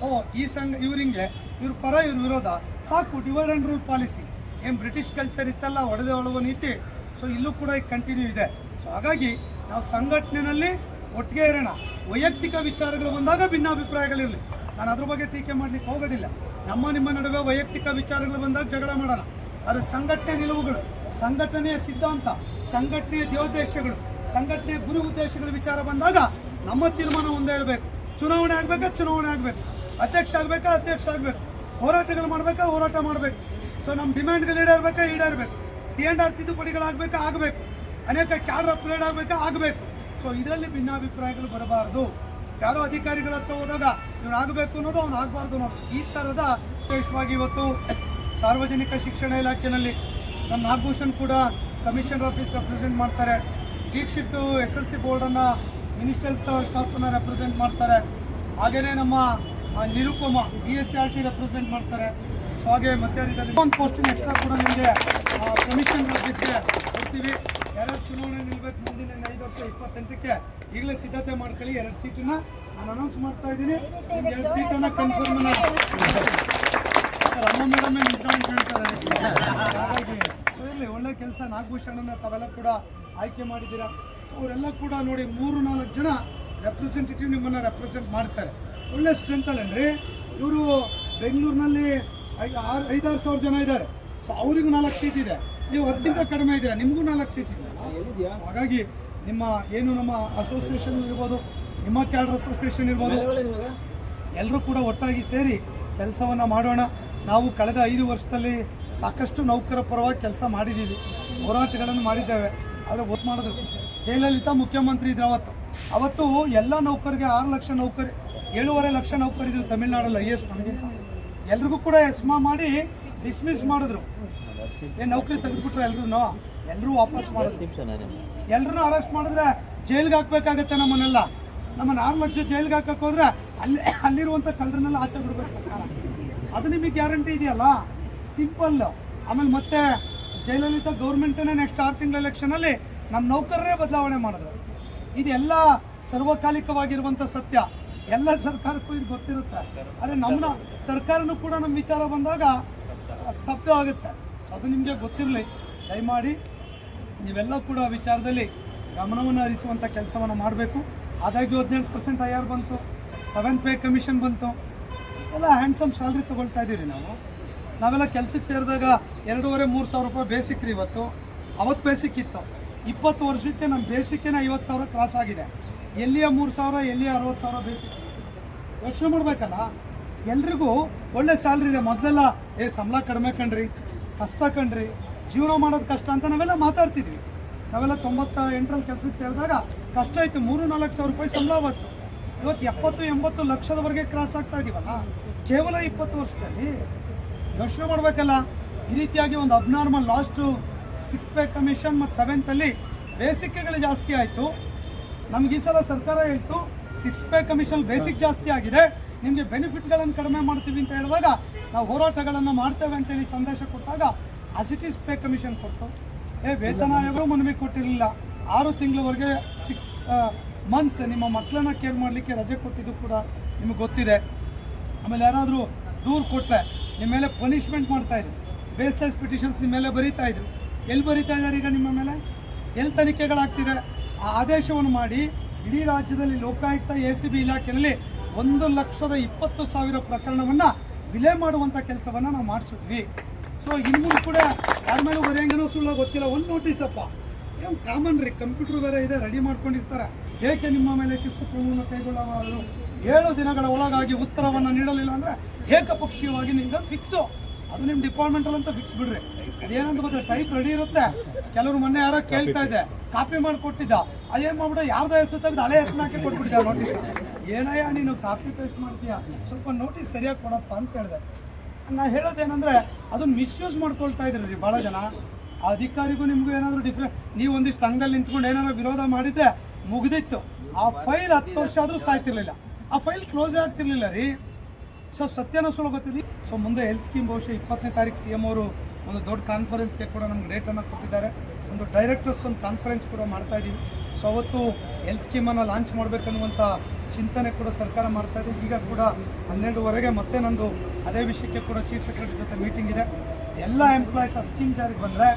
ಓ, ಈ ಸಂಘ ಇವರಿಂಗೆ, ಇವ್ರ ಪರ ಇವ್ರ ವಿರೋಧ. ಸಾಕು ಡಿವೈಡ್ ಆ್ಯಂಡ್ ರೂಲ್ ಪಾಲಿಸಿ ಏನು ಬ್ರಿಟಿಷ್ ಕಲ್ಚರ್ ಇತ್ತಲ್ಲ, ಒಡೆದೇ ಒಳುವ ನೀತಿ. ಸೊ ಇಲ್ಲೂ ಕೂಡ ಈಗ ಕಂಟಿನ್ಯೂ ಇದೆ. ಸೊ ಹಾಗಾಗಿ ನಾವು ಸಂಘಟನೆಯಲ್ಲಿ ಒಟ್ಟಿಗೆ ಇರೋಣ. ವೈಯಕ್ತಿಕ ವಿಚಾರಗಳು ಬಂದಾಗ ಭಿನ್ನಾಭಿಪ್ರಾಯಗಳಿರಲಿ. ನಾನು ಅದ್ರ ಬಗ್ಗೆ ಟೀಕೆ ಮಾಡ್ಲಿಕ್ಕೆ ಹೋಗೋದಿಲ್ಲ. ನಮ್ಮ, ನಿಮ್ಮ ನಡುವೆ ವೈಯಕ್ತಿಕ ವಿಚಾರಗಳು ಬಂದಾಗ ಜಗಳ ಮಾಡೋಣ. ಆದರೆ ಸಂಘಟನೆ ನಿಲುವುಗಳು ಸಂಘಟನೆಯ ಸಿದ್ಧಾಂತ, ಸಂಘಟನೆಯ ದೇವೋದ್ದೇಶಗಳು ಸಂಘಟನೆಯ ಗುರು ಉದ್ದೇಶಗಳ ವಿಚಾರ ಬಂದಾಗ ನಮ್ಮ ತೀರ್ಮಾನ ಒಂದೇ ಇರಬೇಕು. ಚುನಾವಣೆ ಆಗಬೇಕಾ? ಚುನಾವಣೆ ಆಗಬೇಕು. ಅಧ್ಯಕ್ಷ ಆಗಬೇಕಾ? ಅಧ್ಯಕ್ಷ ಆಗಬೇಕು. ಹೋರಾಟಗಳು ಮಾಡಬೇಕಾ? ಹೋರಾಟ ಮಾಡಬೇಕು. ಸೊ ನಮ್ಮ ಡಿಮ್ಯಾಂಡ್ಗಳು ಈಡೇರ್ಬೇಕಾ? ಈಡೇರಬೇಕು. ಸಿ ಎಂಡ್ ಆರ್ ತಿದ್ದುಪಡಿಗಳಾಗಬೇಕಾ? ಆಗಬೇಕು. ಅನೇಕ ಕ್ಯಾಡರ್ ಅಪ್ಗ್ರೇಡ್ ಆಗಬೇಕಾ? ಆಗಬೇಕು. ಸೊ ಇದರಲ್ಲಿ ಭಿನ್ನಾಭಿಪ್ರಾಯಗಳು ಬರಬಾರ್ದು. ಯಾರೋ ಅಧಿಕಾರಿಗಳ ಹತ್ರ ಹೋದಾಗ ಇವ್ನು ಆಗಬೇಕು ಅನ್ನೋದು, ಅವ್ನು ಆಗಬಾರ್ದು ಅನ್ನೋದು ಈ ಥರದ ವಿಶೇಷವಾಗಿ ಇವತ್ತು ಸಾರ್ವಜನಿಕ ಶಿಕ್ಷಣ ಇಲಾಖೆಯಲ್ಲಿ ನಮ್ಮ ನಾಗಭೂಷಣ್ ಕೂಡ ಕಮಿಷನರ್ ಆಫೀಸ್ ರೆಪ್ರೆಸೆಂಟ್ ಮಾಡ್ತಾರೆ. ದೀಕ್ಷಿತ್ ಎಸ್ ಎಲ್ ಸಿ ಬೋರ್ಡನ್ನು ಮಿನಿಸ್ಟ್ರಲ್ ಸ್ಟಾಫನ್ನು ರೆಪ್ರೆಸೆಂಟ್ ಮಾಡ್ತಾರೆ. ಹಾಗೆಯೇ ನಮ್ಮ Nirupama D S C R T represent ಮಾಡ್ತಾರೆ. ಸೊ ಹಾಗೆ ಮತ್ತೆ ಯಾರಿದ್ದಾರೆ ಒಂದು ಪೋಸ್ಟಿನ ಎಕ್ಸ್ಟ್ರಾ ಕೂಡ ನಿಮಗೆ ಕಮಿಷನ್ ಆಫೀಸ್ಗೆ ಕೊಡ್ತೀವಿ. ಎರಡು ಚುನಾವಣೆ ನಿಲ್ಬೇಕು ಮುಂದಿನ ಐದು ವರ್ಷ ಇಪ್ಪತ್ತೆಂಟಕ್ಕೆ ಈಗಲೇ ಸಿದ್ಧತೆ ಮಾಡ್ಕೊಳ್ಳಿ. ಎರಡು ಸೀಟನ್ನ ನಾನು ಅನೌನ್ಸ್ ಮಾಡ್ತಾ ಇದ್ದೀನಿ. ಎರಡು ಸೀಟನ್ನು ಕನ್ಫರ್ಮ್ ಅಮ್ಮ ಮೇಡಮ್ ಹೇಳ್ತಾರೆ ಹಾಗಾಗಿ ಇರಲಿ ಒಳ್ಳೆ ಕೆಲಸ ನಾಗಭೂಷಣನ ತಾವೆಲ್ಲ ಕೂಡ ಆಯ್ಕೆ ಮಾಡಿದ್ದೀರಾ? ಸೊ ಅವರೆಲ್ಲ ಕೂಡ ನೋಡಿ ಮೂರು ನಾಲ್ಕು ಜನ ರೆಪ್ರೆಸೆಂಟೇಟಿವ್ ನಿಮ್ಮನ್ನು ರೆಪ್ರೆಸೆಂಟ್ ಮಾಡ್ತಾರೆ. ಒಳ್ಳೆ ಸ್ಟ್ರೆಂತ್ ಅಲ್ಲೇನ್ರಿ ಇವರು ಬೆಂಗಳೂರಿನಲ್ಲಿ ಆರು ಐದಾರು ಸಾವಿರ ಜನ ಇದ್ದಾರೆ. ಸೊ ಅವರಿಗೂ ನಾಲ್ಕು ಸೀಟ್ ಇದೆ. ನೀವು ಅದಕ್ಕಿಂತ ಕಡಿಮೆ ಇದ್ದೀರಾ? ನಿಮಗೂ ನಾಲ್ಕು ಸೀಟ್ ಇದೆ. ಹಾಗಾಗಿ ನಿಮ್ಮ ಏನು ನಮ್ಮ ಅಸೋಸಿಯೇಷನ್ ಇರ್ಬೋದು ನಿಮ್ಮ ಕ್ಯಾಡರ್ ಅಸೋಸಿಯೇಷನ್ ಇರ್ಬೋದು ಎಲ್ಲರೂ ಕೂಡ ಒಟ್ಟಾಗಿ ಸೇರಿ ಕೆಲಸವನ್ನು ಮಾಡೋಣ. ನಾವು ಕಳೆದ ಐದು ವರ್ಷದಲ್ಲಿ ಸಾಕಷ್ಟು ನೌಕರ ಪರವಾಗಿ ಕೆಲಸ ಮಾಡಿದ್ದೀವಿ. ಹೋರಾಟಗಳನ್ನು ಮಾಡಿದ್ದೇವೆ. ಆದರೆ ಒತ್ತು ಮಾಡಿದ್ರು. ಜಯಲಲಿತಾ ಮುಖ್ಯಮಂತ್ರಿ ಇದ್ರು ಅವತ್ತು. ಅವತ್ತು ಎಲ್ಲ ನೌಕರಿಗೆ ಆರು ಲಕ್ಷ ನೌಕರಿ, ಏಳುವರೆ ಲಕ್ಷ ನೌಕರಿದ್ರು ತಮಿಳ್ನಾಡಲ್ಲಿ ಎಸ್ ನಮಗಿಂತ. ಎಲ್ರಿಗೂ ಕೂಡ ಎಸ್ಮಾ ಮಾಡಿ ಡಿಸ್ಮಿಸ್ ಮಾಡಿದ್ರು. ಏನು ನೌಕರಿ ತೆಗೆದುಬಿಟ್ರೆ ಎಲ್ರೂ ಎಲ್ಲರೂ ವಾಪಸ್ ಮಾಡಿದ್ರು. ಎಲ್ಲರೂ ಅರೆಸ್ಟ್ ಮಾಡಿದ್ರೆ ಜೈಲ್ಗೆ ಹಾಕ್ಬೇಕಾಗತ್ತೆ ನಮ್ಮನ್ನೆಲ್ಲ. ನಮ್ಮನ್ನ ಆರು ಲಕ್ಷ ಜೈಲ್ಗೆ ಹಾಕಕ್ಕೆ ಹೋದ್ರೆ ಅಲ್ಲಿ ಅಲ್ಲಿರುವಂಥ ಕಳ್ಳರನ್ನೆಲ್ಲ ಆಚೆ ಬಿಡ್ಬೇಕು ಸರ್ಕಾರ. ಅದು ನಿಮಗೆ ಗ್ಯಾರಂಟಿ ಇದೆಯಲ್ಲ? ಸಿಂಪಲ್. ಆಮೇಲೆ ಮತ್ತೆ ಜಯಲಲಿತಾ ಗೌರ್ಮೆಂಟನ್ನೇ ನೆಕ್ಸ್ಟ್ ಆರು ತಿಂಗಳ ಎಲೆಕ್ಷನಲ್ಲಿ ನಮ್ಮ ನೌಕರರೇ ಬದಲಾವಣೆ ಮಾಡಿದ್ರು. ಇದೆಲ್ಲ ಸರ್ವಕಾಲಿಕವಾಗಿರುವಂಥ ಸತ್ಯ. ಎಲ್ಲ ಸರ್ಕಾರಕ್ಕೂ ಇದು ಗೊತ್ತಿರುತ್ತೆ. ಆದರೆ ನಮ್ಮ ಸರ್ಕಾರನೂ ಕೂಡ ನಮ್ಮ ವಿಚಾರ ಬಂದಾಗ ಸ್ತಬ್ಧವಾಗುತ್ತೆ ಸೊ ಅದು ನಿಮಗೆ ಗೊತ್ತಿರಲಿ. ದಯಮಾಡಿ ನೀವೆಲ್ಲ ಕೂಡ ವಿಚಾರದಲ್ಲಿ ಗಮನವನ್ನು ಹರಿಸುವಂಥ ಕೆಲಸವನ್ನು ಮಾಡಬೇಕು. ಆದಾಗ್ಯೂ ಹದಿನೇಳು ಪರ್ಸೆಂಟ್ ಐ ಬಂತು. ಸೆವೆಂತ್ ಪೇ ಕಮಿಷನ್ ಬಂತು. ಎಲ್ಲ ಹ್ಯಾಂಡ್ಸಮ್ ಸ್ಯಾಲ್ರಿ ತೊಗೊಳ್ತಾ ಇದ್ದೀರಿ ನಾವು. ನಾವೆಲ್ಲ ಕೆಲಸಕ್ಕೆ ಸೇರಿದಾಗ ಎರಡೂವರೆ, ಮೂರು ಸಾವಿರ ರೂಪಾಯಿ ಬೇಸಿಕ್ ರೀ ಇವತ್ತು. ಅವತ್ತು ಬೇಸಿಕ್ ಇತ್ತು. ಇಪ್ಪತ್ತು ವರ್ಷಕ್ಕೆ ನಮ್ಮ ಬೇಸಿಕ್ಕೇನೆ ಐವತ್ತು ಸಾವಿರ ಕ್ರಾಸ್ ಆಗಿದೆ. ಎಲ್ಲಿಯ ಮೂರು ಸಾವಿರ, ಎಲ್ಲಿಯ ಅರವತ್ತು ಸಾವಿರ ಬೇಸಿಕ್? ಯೋಚನೆ ಮಾಡಬೇಕಲ್ಲ? ಎಲ್ರಿಗೂ ಒಳ್ಳೆ ಸ್ಯಾಲ್ರಿ ಇದೆ. ಮೊದಲೆಲ್ಲ, ಏ, ಸಂಬಳ ಕಡಿಮೆ ಕಣ್ರಿ, ಕಷ್ಟ ಕಣ್ರಿ, ಜೀವನ ಮಾಡೋದು ಕಷ್ಟ ಅಂತ ನಾವೆಲ್ಲ ಮಾತಾಡ್ತಿದ್ವಿ. ನಾವೆಲ್ಲ ತೊಂಬತ್ತ ಎಂಟರಲ್ಲಿ ಕೆಲಸಕ್ಕೆ ಸೇರಿದಾಗ ಕಷ್ಟ ಆಯಿತು. ಮೂರು, ನಾಲ್ಕು ಸಾವಿರ ರೂಪಾಯಿ ಸಂಬಳ ಅವತ್ತು. ಇವತ್ತು ಎಪ್ಪತ್ತು, ಎಂಬತ್ತು ಲಕ್ಷದವರೆಗೆ ಕ್ರಾಸ್ ಆಗ್ತಾ ಇದೀವಲ್ಲ? ಕೇವಲ ಇಪ್ಪತ್ತು ವರ್ಷದಲ್ಲಿ? ಯೋಚನೆ ಮಾಡಬೇಕಲ್ಲ? ಈ ರೀತಿಯಾಗಿ ಒಂದು abnormal last six pay commission ಮತ್ತು ಸೆವೆಂತಲ್ಲಿ ಬೇಸಿಕ್ಗಳು ಜಾಸ್ತಿ ಆಯಿತು. ನಮ್ಗೆ ಈ ಸಲ ಸರ್ಕಾರ ಹೇಳ್ತು ಸಿಕ್ಸ್ ಪೇ ಕಮಿಷನ್ ಬೇಸಿಕ್ ಜಾಸ್ತಿ ಆಗಿದೆ. ನಿಮಗೆ ಬೆನಿಫಿಟ್ಗಳನ್ನು ಕಡಿಮೆ ಮಾಡ್ತೀವಿ ಅಂತ ಹೇಳಿದಾಗ ನಾವು ಹೋರಾಟಗಳನ್ನು ಮಾಡ್ತೇವೆ ಅಂತೇಳಿ ಸಂದೇಶ ಕೊಟ್ಟಾಗ ಅಸಿಟೀಸ್ ಪೇ ಕಮಿಷನ್ ಕೊಡ್ತು. ಏ, ವೇತನ ಆಯೋಗರು ಮನವಿ ಕೊಟ್ಟಿರಲಿಲ್ಲ. ಆರು ತಿಂಗಳವರೆಗೆ ಸಿಕ್ಸ್ ಮಂತ್ಸ್ ನಿಮ್ಮ ಮಕ್ಕಳನ್ನ ಕೇರ್ ಮಾಡಲಿಕ್ಕೆ ರಜೆ ಕೊಟ್ಟಿದ್ದು ಕೂಡ ನಿಮಗೆ ಗೊತ್ತಿದೆ. ಆಮೇಲೆ ಯಾರಾದರೂ ದೂರು ಕೊಟ್ಟರೆ ನಿಮ್ಮ ಮೇಲೆ ಪನಿಷ್ಮೆಂಟ್ ಮಾಡ್ತಾ ಇದ್ರು. ಬೇಸ್ಲೆಸ್ ಪಿಟಿಷನ್ಸ್ ನಿಮ್ಮ ಮೇಲೆ ಬರೀತಾ ಇದ್ರು. ಎಲ್ಲಿ ಬರೀತಾ ಇದ್ದಾರೆ ಈಗ ನಿಮ್ಮ ಮೇಲೆ? ಎಲ್ಲಿ ತನಿಖೆಗಳಾಗ್ತಿದೆ? ಆ ಆದೇಶವನ್ನು ಮಾಡಿ ಇಡೀ ರಾಜ್ಯದಲ್ಲಿ ಲೋಕಾಯುಕ್ತ ಎ ಸಿ ಬಿ ಇಲಾಖೆಯಲ್ಲಿ ಒಂದು ಲಕ್ಷದ ಇಪ್ಪತ್ತು ಸಾವಿರ ಪ್ರಕರಣವನ್ನು ವಿಲೆ ಮಾಡುವಂಥ ಕೆಲಸವನ್ನು ನಾವು ಮಾಡಿಸಿದ್ವಿ. ಸೊ ಇನ್ನು ಕೂಡ ಯಾರ ಮೇಲೂ ಬರೆಯಂಗನೋ ಸುಳ್ಳ ಗೊತ್ತಿಲ್ಲ. ಒಂದು ನೋಟಿಸಪ್ಪ ಏನು ಕಾಮನ್ ರೀ? ಕಂಪ್ಯೂಟರ್ ಬೇರೆ ಇದೆ ರೆಡಿ ಮಾಡ್ಕೊಂಡಿರ್ತಾರೆ. ಏಕೆ ನಿಮ್ಮ ಮೇಲೆ ಶಿಸ್ತು ಕ್ರಮವನ್ನು ಕೈಗೊಳ್ಳಬಾರದು? ಏಳು ದಿನಗಳ ಒಳಗಾಗಿ ಉತ್ತರವನ್ನು ನೀಡಲಿಲ್ಲ ಅಂದರೆ ಏಕಪಕ್ಷೀಯವಾಗಿ ನಿಮ್ಗೆ ಫಿಕ್ಸು ಅದು ನಿಮ್ಮ ಡಿಪಾರ್ಟ್ಮೆಂಟಲ್ಲಿ ಅಂತ ಫಿಕ್ಸ್ ಬಿಡ್ರಿ. ಅದೇನಂತ ಗೊತ್ತಾ ಟೈಪ್ ರೆಡಿ ಇರುತ್ತೆ. ಕೆಲವರು ಮೊನ್ನೆ ಯಾರೋ ಕೇಳ್ತಾ ಇದೆ ಕಾಪಿ ಮಾಡಿ ಕೊಟ್ಟಿದ್ದ ಅದೇನ್ ಮಾಡ್ಬಿಟ್ಟು ಯಾರ್ದೋ ಹೆಸರು ತೆಗೆದು ಹಳೆ ಹೆಸರು ಹಾಕಿ ಕೊಟ್ಬಿಟ್ಟಿದ್ದ ನೋಟಿಸ್ ಏನಯ್ಯ, ನೀನು ಕಾಪಿ ಪೇಸ್ಟ್ ಮಾಡ್ತೀಯ? ಸ್ವಲ್ಪ ನೋಟಿಸ್ ಸರಿಯಾಗಿ ಕೊಡಪ್ಪ ಅಂತ ಹೇಳಿದೆ. ನಾ ಹೇಳೋದೇನಂದ್ರೆ ಅದನ್ನ ಮಿಸ್ಯೂಸ್ ಮಾಡ್ಕೊಳ್ತಾ ಇದ್ರಿ ರೀ ಭಾಳ ಜನ. ಆ ಅಧಿಕಾರಿಗೂ ನಿಮಗೂ ಏನಾದರೂ ಡಿಫ್ರೆಂಟ್ ನೀವು ಒಂದಿಷ್ಟು ಸಂಘದಲ್ಲಿ ನಿಂತ್ಕೊಂಡು ಏನಾದ್ರು ವಿರೋಧ ಮಾಡಿದ್ರೆ ಮುಗ್ದಿತ್ತು. ಆ ಫೈಲ್ ಹತ್ತು ವರ್ಷ ಆದರೂ ಸಾಯ್ತಿರ್ಲಿಲ್ಲ. ಆ ಫೈಲ್ ಕ್ಲೋಸ್ ಆಗ್ತಿರ್ಲಿಲ್ಲ ರೀ. ಸೊ ಸತ್ಯನ ಸುಳ್ಳು ಗೊತ್ತಿರಲಿ ಸೊ ಮುಂದೆ ಹೆಲ್ತ್ ಸ್ಕೀಮ್ ಬಹುಶಃ ಇಪ್ಪತ್ತನೇ ತಾರೀಕು ಸಿ ಎಂ ಅವರು ಒಂದು ದೊಡ್ಡ ಕಾನ್ಫರೆನ್ಸ್ಗೆ ಕೂಡ ನಮ್ಗೆ ಡೇಟನ್ನು ಕೊಟ್ಟಿದ್ದಾರೆ. ಒಂದು ಡೈರೆಕ್ಟರ್ಸ್ ಒಂದು ಕಾನ್ಫರೆನ್ಸ್ ಕೂಡ ಮಾಡ್ತಾ ಇದ್ದೀವಿ ಸೊ ಅವತ್ತು ಹೆಲ್ತ್ ಸ್ಕೀಮನ್ನು ಲಾಂಚ್ ಮಾಡಬೇಕನ್ನುವಂಥ ಚಿಂತನೆ ಕೂಡ ಸರ್ಕಾರ ಮಾಡ್ತಾ ಇದೆ. ಈಗ ಕೂಡ ಹನ್ನೆರಡುವರೆಗೆ ಮತ್ತೆ ನಂದು ಅದೇ ವಿಷಯಕ್ಕೆ ಕೂಡ ಚೀಫ್ ಸೆಕ್ರೆಟರಿ ಜೊತೆ ಮೀಟಿಂಗ್ ಇದೆ. ಎಲ್ಲ ಎಂಪ್ಲಾಯೀಸ್ ಆ ಸ್ಕೀಮ್ ಜಾರಿಗೆ ಬಂದರೆ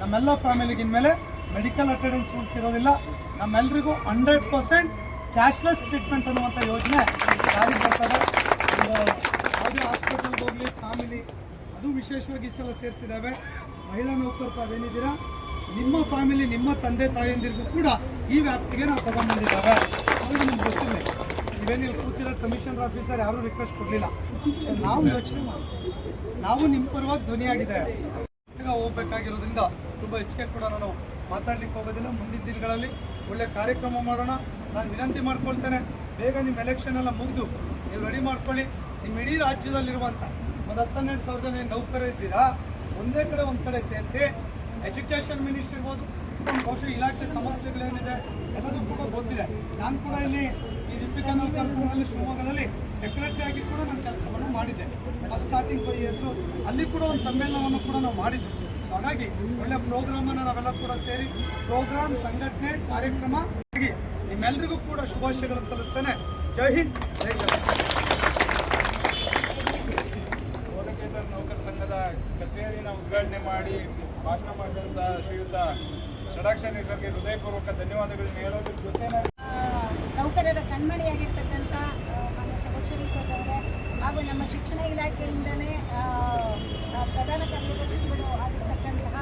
ನಮ್ಮೆಲ್ಲ ಫ್ಯಾಮಿಲಿಗಿನ ಮೇಲೆ ಮೆಡಿಕಲ್ ಅಟೆಂಡೆನ್ಸ್ ರೂಲ್ಸ್ ಇರೋದಿಲ್ಲ. ನಮ್ಮೆಲ್ಲರಿಗೂ ಹಂಡ್ರೆಡ್ ಪರ್ಸೆಂಟ್ ಕ್ಯಾಶ್ಲೆಸ್ ಟ್ರೀಟ್ಮೆಂಟ್ ಅನ್ನುವಂಥ ಯೋಜನೆ ಜಾರಿಗೆ ಬರ್ತದೆ. ಒಂದು ಯಾವುದೇ ಹಾಸ್ಪಿಟಲ್ಗೆ ಹೋಗಲಿ, ಫ್ಯಾಮಿಲಿ, ಅದು ವಿಶೇಷವಾಗಿ ಈ ಸಲ ಸೇರಿಸಿದ್ದಾವೆ ಮಹಿಳಾ ನೌಕರು ತಾವೇನಿದ್ದೀರಾ? ನಿಮ್ಮ ಫ್ಯಾಮಿಲಿ, ನಿಮ್ಮ ತಂದೆ ತಾಯಿಯಂದಿರಿಗೂ ಕೂಡ ಈ ವ್ಯಾಪ್ತಿಗೆ ನಾವು ತಗೊಂಡ್ಬಂದಿದ್ದಾವೆ. ಅವ್ರಿಗೆ ನಿಮ್ಗೆ ಗೊತ್ತಿಲ್ಲ. ನೀವೇನು ಇಲ್ಲಿ ಕೂತಿರೋ ಕಮಿಷನರ್ ಆಫೀಸರ್, ಯಾರೂ ರಿಕ್ವೆಸ್ಟ್ ಕೊಡಲಿಲ್ಲ. ನಾವು ಯೋಚನೆ ಮಾಡಿ ನಾವು ನಿಮ್ಮ ಪರವಾಗಿ ಧ್ವನಿಯಾಗಿದೆ ಹೋಗ್ಬೇಕಾಗಿರೋದ್ರಿಂದ ತುಂಬ ಹೆಚ್ಚಿಗೆ ಕೂಡ ನಾನು ಮಾತಾಡ್ಲಿಕ್ಕೆ ಹೋಗೋದಿಲ್ಲ. ಮುಂದಿನ ದಿನಗಳಲ್ಲಿ ಒಳ್ಳೆ ಕಾರ್ಯಕ್ರಮ ಮಾಡೋಣ. ನಾನು ವಿನಂತಿ ಮಾಡ್ಕೊಳ್ತೇನೆ. ಬೇಗ ನಿಮ್ಮ ಎಲೆಕ್ಷನ್ ಎಲ್ಲ ಮುಗಿದು ನೀವು ರೆಡಿ ಮಾಡ್ಕೊಳ್ಳಿ. ನಿಮ್ಮ ಇಡೀ ರಾಜ್ಯದಲ್ಲಿರುವಂಥ ಒಂದು ಹತ್ತನ್ನೆರಡು ಸಾವಿರ ಜನ ನೌಕರ ಇದ್ದೀರಾ? ಒಂದೇ ಕಡೆ, ಒಂದು ಕಡೆ ಸೇರಿಸಿ ಎಜುಕೇಷನ್ ಮಿನಿಸ್ಟ್ರಿ ಇರ್ಬೋದು ಬಹುಶಃ ಇಲಾಖೆ ಸಮಸ್ಯೆಗಳೇನಿದೆ, ಎಲ್ಲದೂ ಕೂಡ ಗೊತ್ತಿದೆ. ನಾನು ಕೂಡ ಇಲ್ಲಿ ಈ ಡಿಪ್ಟಿ ಕನ್ನಡ ಸಂಘದಲ್ಲಿ ಶಿವಮೊಗ್ಗದಲ್ಲಿ ಸೆಕ್ರೆಟರಿ ಆಗಿ ಕೂಡ ನಾನು ಕೆಲಸವನ್ನು ಮಾಡಿದ್ದೆ. ಫಸ್ಟ್ ಸ್ಟಾರ್ಟಿಂಗ್ ಫೈವ್ ಇಯರ್ಸು ಅಲ್ಲಿ ಕೂಡ ಒಂದು ಸಮ್ಮೇಳನವನ್ನು ಕೂಡ ನಾವು ಮಾಡಿದ್ವಿ. ಸೊ ಹಾಗಾಗಿ ಒಳ್ಳೆ ಪ್ರೋಗ್ರಾಮನ್ನು ನಾವೆಲ್ಲ ಕೂಡ ಸೇರಿ ಪ್ರೋಗ್ರಾಮ್ ಸಂಘಟನೆ, ಕಾರ್ಯಕ್ರಮ ನಿಮ್ಮೆಲ್ಲರಿಗೂ ಕೂಡ ಶುಭಾಶಯಗಳನ್ನು ಸಲ್ಲಿಸ್ತೇನೆ. ಜೈ ಹಿಂದ್ ಜೈ ಪೌರಕೇತರ ನೌಕರ ಸಂಘದ ಕಚೇರಿನ ಉದ್ಘಾಟನೆ ಮಾಡಿ ಭಾಷಣ ಮಾಡಿದಂಥ ಶ್ರೀಯುತ ಷಡಾಕ್ಷರಿಕರಿಗೆ ಹೃದಯಪೂರ್ವಕ ಧನ್ಯವಾದಗಳನ್ನು ಹೇಳೋದ್ರ ಜೊತೆ ನೌಕರರ ಕಣ್ಮಣಿಯಾಗಿರ್ತಕ್ಕಂಥ ಮಾನ್ಯ ಷಡಕ್ಷರಿ ಹಾಗೂ ನಮ್ಮ ಶಿಕ್ಷಣ ಇಲಾಖೆಯಿಂದನೇ ಆ, ಆ, ಪ್ರಧಾನ ಕಾರ್ಯದರ್ಶಿಗಳು ಆಗಿರ್ತಕ್ಕಂತಹ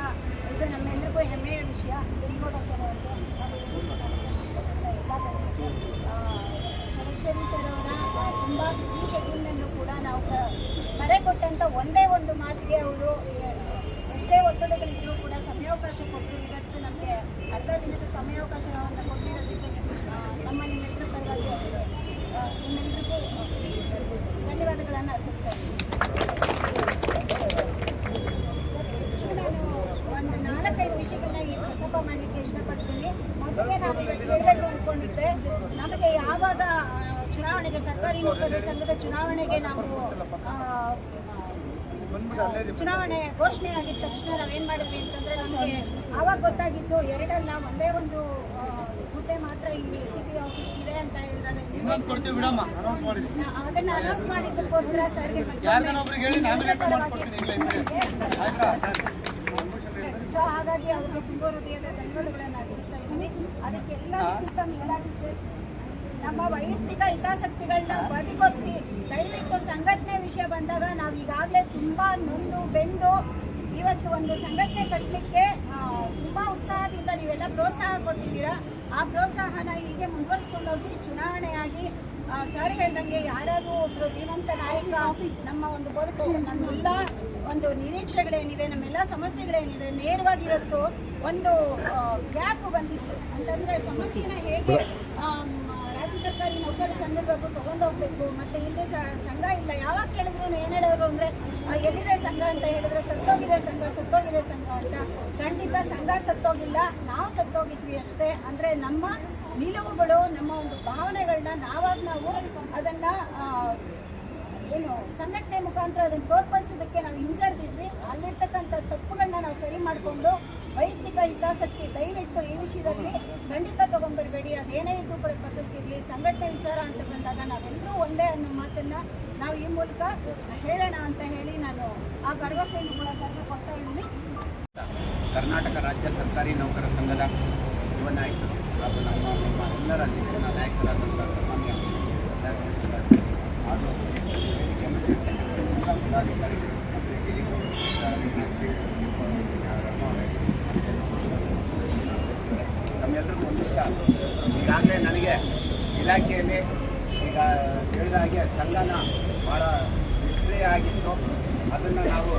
ಇದು ನಮ್ಮೆಲ್ಲರಿಗೂ ಹೆಮ್ಮೆಯ ವಿಷಯ ಲಿಂಗೋಡ ಸರ್ ಅವರಿಗೆ ಹಾಗೂ ಎಲ್ಲ ಗಣ್ಯರಿಗೆ. ಆ, ಷಡಕ್ಷರಿ ಸರ್ ಅವರ ತುಂಬ ಬ್ಯುಸಿ ಶೆಡ್ಯೂಲ್ನಲ್ಲೂ ಕೂಡ ನಾವು ಮರೆ ಕೊಟ್ಟಂಥ ಒಂದೇ ಒಂದು ಮಾತಿಗೆ ಅವರು ಎಷ್ಟೇ ಒತ್ತಡಗಳಿದ್ರೂ ಕೂಡ ಸಮಯಾವಕಾಶ ಕೊಟ್ಟು ಇವತ್ತು ನಮಗೆ ಅರ್ಧ ದಿನದ ಸಮಯಾವಕಾಶವನ್ನು ಕೊಟ್ಟಿರೋದಕ್ಕೆ ನಮ್ಮ ನಿಮ್ಮೆಲ್ಲರ ಪರವಾಗಿ ನಿಮ್ಮೆಲ್ಲರಿಗೂ ಧನ್ಯವಾದಗಳನ್ನು ಅರ್ಪಿಸ್ತಾ ಇದ್ದೀನಿ ನಾನು ಒಂದು ನಾಲ್ಕೈದು ವಿಷಯಗಳನ್ನ ಈ ಪ್ರಸ್ತಾಪ ಮಾಡಲಿಕ್ಕೆ ಇಷ್ಟಪಡ್ತೀನಿ ಮೊದಲಿಗೆ ನಾನು ಇವತ್ತು ಹೇಳಬೇಕು ಅಂದ್ಕೊಂಡಿದ್ದೆ ನಮಗೆ ಯಾವಾಗ ಆ, ಚುನಾವಣೆಗೆ ಸರ್ಕಾರಿ ನೌಕರರ ಸಂಘದ ಚುನಾವಣೆಗೆ ನಾವು ಆ, ಚುನಾವಣೆ ಘೋಷಣೆ ಆಗಿದ ತಕ್ಷಣ ನಾವೇನು ಮಾಡಿದ್ವಿ ಅಂತಂದರೆ ನಮಗೆ ಆವಾಗ ಗೊತ್ತಾಗಿದ್ದು ಎರಡಲ್ಲ ಒಂದೇ ಒಂದು ಹುದ್ದೆ ಮಾತ್ರ ಇಲ್ಲಿ ಸಿ ಪಿ ಆಫೀಸ್ ಇದೆ ಅಂತ ಹೇಳಿದಾಗ ಅದನ್ನು ಅನೌನ್ಸ್ ಮಾಡಿದ್ದಕ್ಕೋಸ್ಕರ ಸರ್ಗೆ. ಆಯ್ತಾ? ಸೊ ಹಾಗಾಗಿ ಅವರು ತುಂಬ ಹೃದಯದ ಧನ್ಯವಾದಗಳನ್ನು ಅರ್ಪಿಸ್ತಾ ಇದ್ದೀನಿ. ಅದಕ್ಕೆಲ್ಲ ಮೇಲಾಗಿ ಸರ್. ನಮ್ಮ ವೈಯಕ್ತಿಕ ಹಿತಾಸಕ್ತಿಗಳನ್ನ ಬದಿಗೊತ್ತಿ ದಯವಿಟ್ಟು ಸಂಘಟನೆ ವಿಷಯ ಬಂದಾಗ ನಾವು ಈಗಾಗಲೇ ತುಂಬ ನೊಂದು ಬೆಂದು ಇವತ್ತು ಒಂದು ಸಂಘಟನೆ ಕಟ್ಟಲಿಕ್ಕೆ ತುಂಬ ಉತ್ಸಾಹದಿಂದ ನೀವೆಲ್ಲ ಪ್ರೋತ್ಸಾಹ ಕೊಟ್ಟಿದ್ದೀರಾ. ಆ ಪ್ರೋತ್ಸಾಹನ ಹೀಗೆ ಮುಂದುವರಿಸ್ಕೊಂಡೋಗಿ ಚುನಾವಣೆಯಾಗಿ ಸರ್ ಹೇಳ್ದಂಗೆ ಯಾರಾದರೂ ಒಬ್ಬರು ಧೀಮಂತ ನಾಯಕ, ನಮ್ಮ ಒಂದು ಬದುಕು, ನಮ್ಮೆಲ್ಲ ಒಂದು ನಿರೀಕ್ಷೆಗಳೇನಿದೆ, ನಮ್ಮೆಲ್ಲ ಸಮಸ್ಯೆಗಳೇನಿದೆ, ನೇರವಾಗಿ ಇವತ್ತು ಒಂದು ಗ್ಯಾಪ್ ಬಂದಿತ್ತು. ಅಂತಂದರೆ ಸಮಸ್ಯೆನ ಹೇಗೆ ಸರ್ಕಾರಿ ನೌಕರ ಸಂಘದವರೆಗೂ ತಗೊಂಡೋಗ್ಬೇಕು. ಮತ್ತು ಇಲ್ಲಿ ಸಂಘ ಇಲ್ಲ. ಯಾವಾಗ ಕೇಳಿದ್ರು ಏನು ಹೇಳೋರು ಅಂದರೆ ಎಲ್ಲಿದೆ ಸಂಘ ಅಂತ ಹೇಳಿದ್ರೆ, ಸತ್ತೋಗಿದೆ ಸಂಘ ಸತ್ತೋಗಿದೆ ಸಂಘ ಅಂತ. ಖಂಡಿತ ಸಂಘ ಸತ್ತೋಗಿಲ್ಲ. ನಾವು ಸತ್ತೋಗಿದ್ವಿ ಅಷ್ಟೇ. ಅಂದರೆ ನಮ್ಮ ನಿಲುವುಗಳು, ನಮ್ಮ ಒಂದು ಭಾವನೆಗಳನ್ನ ನಾವಾಗ ನಾವು ಅದನ್ನು ಏನು, ಸಂಘಟನೆ ಮುಖಾಂತರ ಅದನ್ನು ತೋರ್ಪಡಿಸೋದಕ್ಕೆ ನಾವು ಹಿಂಜರಿದಿದ್ವಿ. ಅಲ್ಲಿರ್ತಕ್ಕಂಥ ತಪ್ಪುಗಳನ್ನ ನಾವು ಸರಿ ಮಾಡಿಕೊಂಡು ವೈಯಕ್ತಿಕ ಹಿತಾಸಕ್ತಿ ದಯವಿಟ್ಟು ಈ ವಿಷಯದಲ್ಲಿ ಖಂಡಿತ ತಗೊಂಡ್ಬರಬೇಡಿ ಅದೇನೇ ಇದ್ದು ಕೂಡ ಪದ್ಧತಿರಲಿ ಸಂಘಟನೆ ವಿಚಾರ ಅಂತ ಬಂದಾಗ ನಾವೆಲ್ಲರೂ ಒಂದೇ ಅನ್ನೋ ಮಾತನ್ನು ನಾವು ಈ ಮೂಲಕ ಹೇಳೋಣ ಅಂತ ಹೇಳಿ ನಾನು ಆ ಭರವಸೆಯನ್ನು ಕೂಡ ಸರ್ಗೆ ಕೊಡ್ತಾ ಇದ್ದೀನಿ. ಕರ್ನಾಟಕ ರಾಜ್ಯ ಸರ್ಕಾರಿ ನೌಕರ ಸಂಘದ ಯುವ ನಾಯಕರು ಹಾಗೂ ನಮ್ಮ ನಮ್ಮ ಎಲ್ಲರ ಶಿಕ್ಷಣ ನಾಯಕರಾದಂಥ ಸಾಮಾನ್ಯ ಹಾಗೂ ವೇದಿಕೆಯನ್ನು ಎಲ್ಲ ಪದಾಧಿಕಾರಿಗಳು ಮತ್ತು ಗಿರಿಗಳು ನಮ್ಮೆಲ್ಲರಿಗೂ ಒಂದು ವಿಷಯ ಈಗಾಗಲೇ ನನಗೆ ಇಲಾಖೆಯಲ್ಲಿ ಈಗ ಹೇಳಿದ ಹಾಗೆ ಸಂಘನ ಭಾಳ ನಿಷ್ಕ್ರಿಯ ಆಗಿತ್ತು. ಅದನ್ನು ನಾವು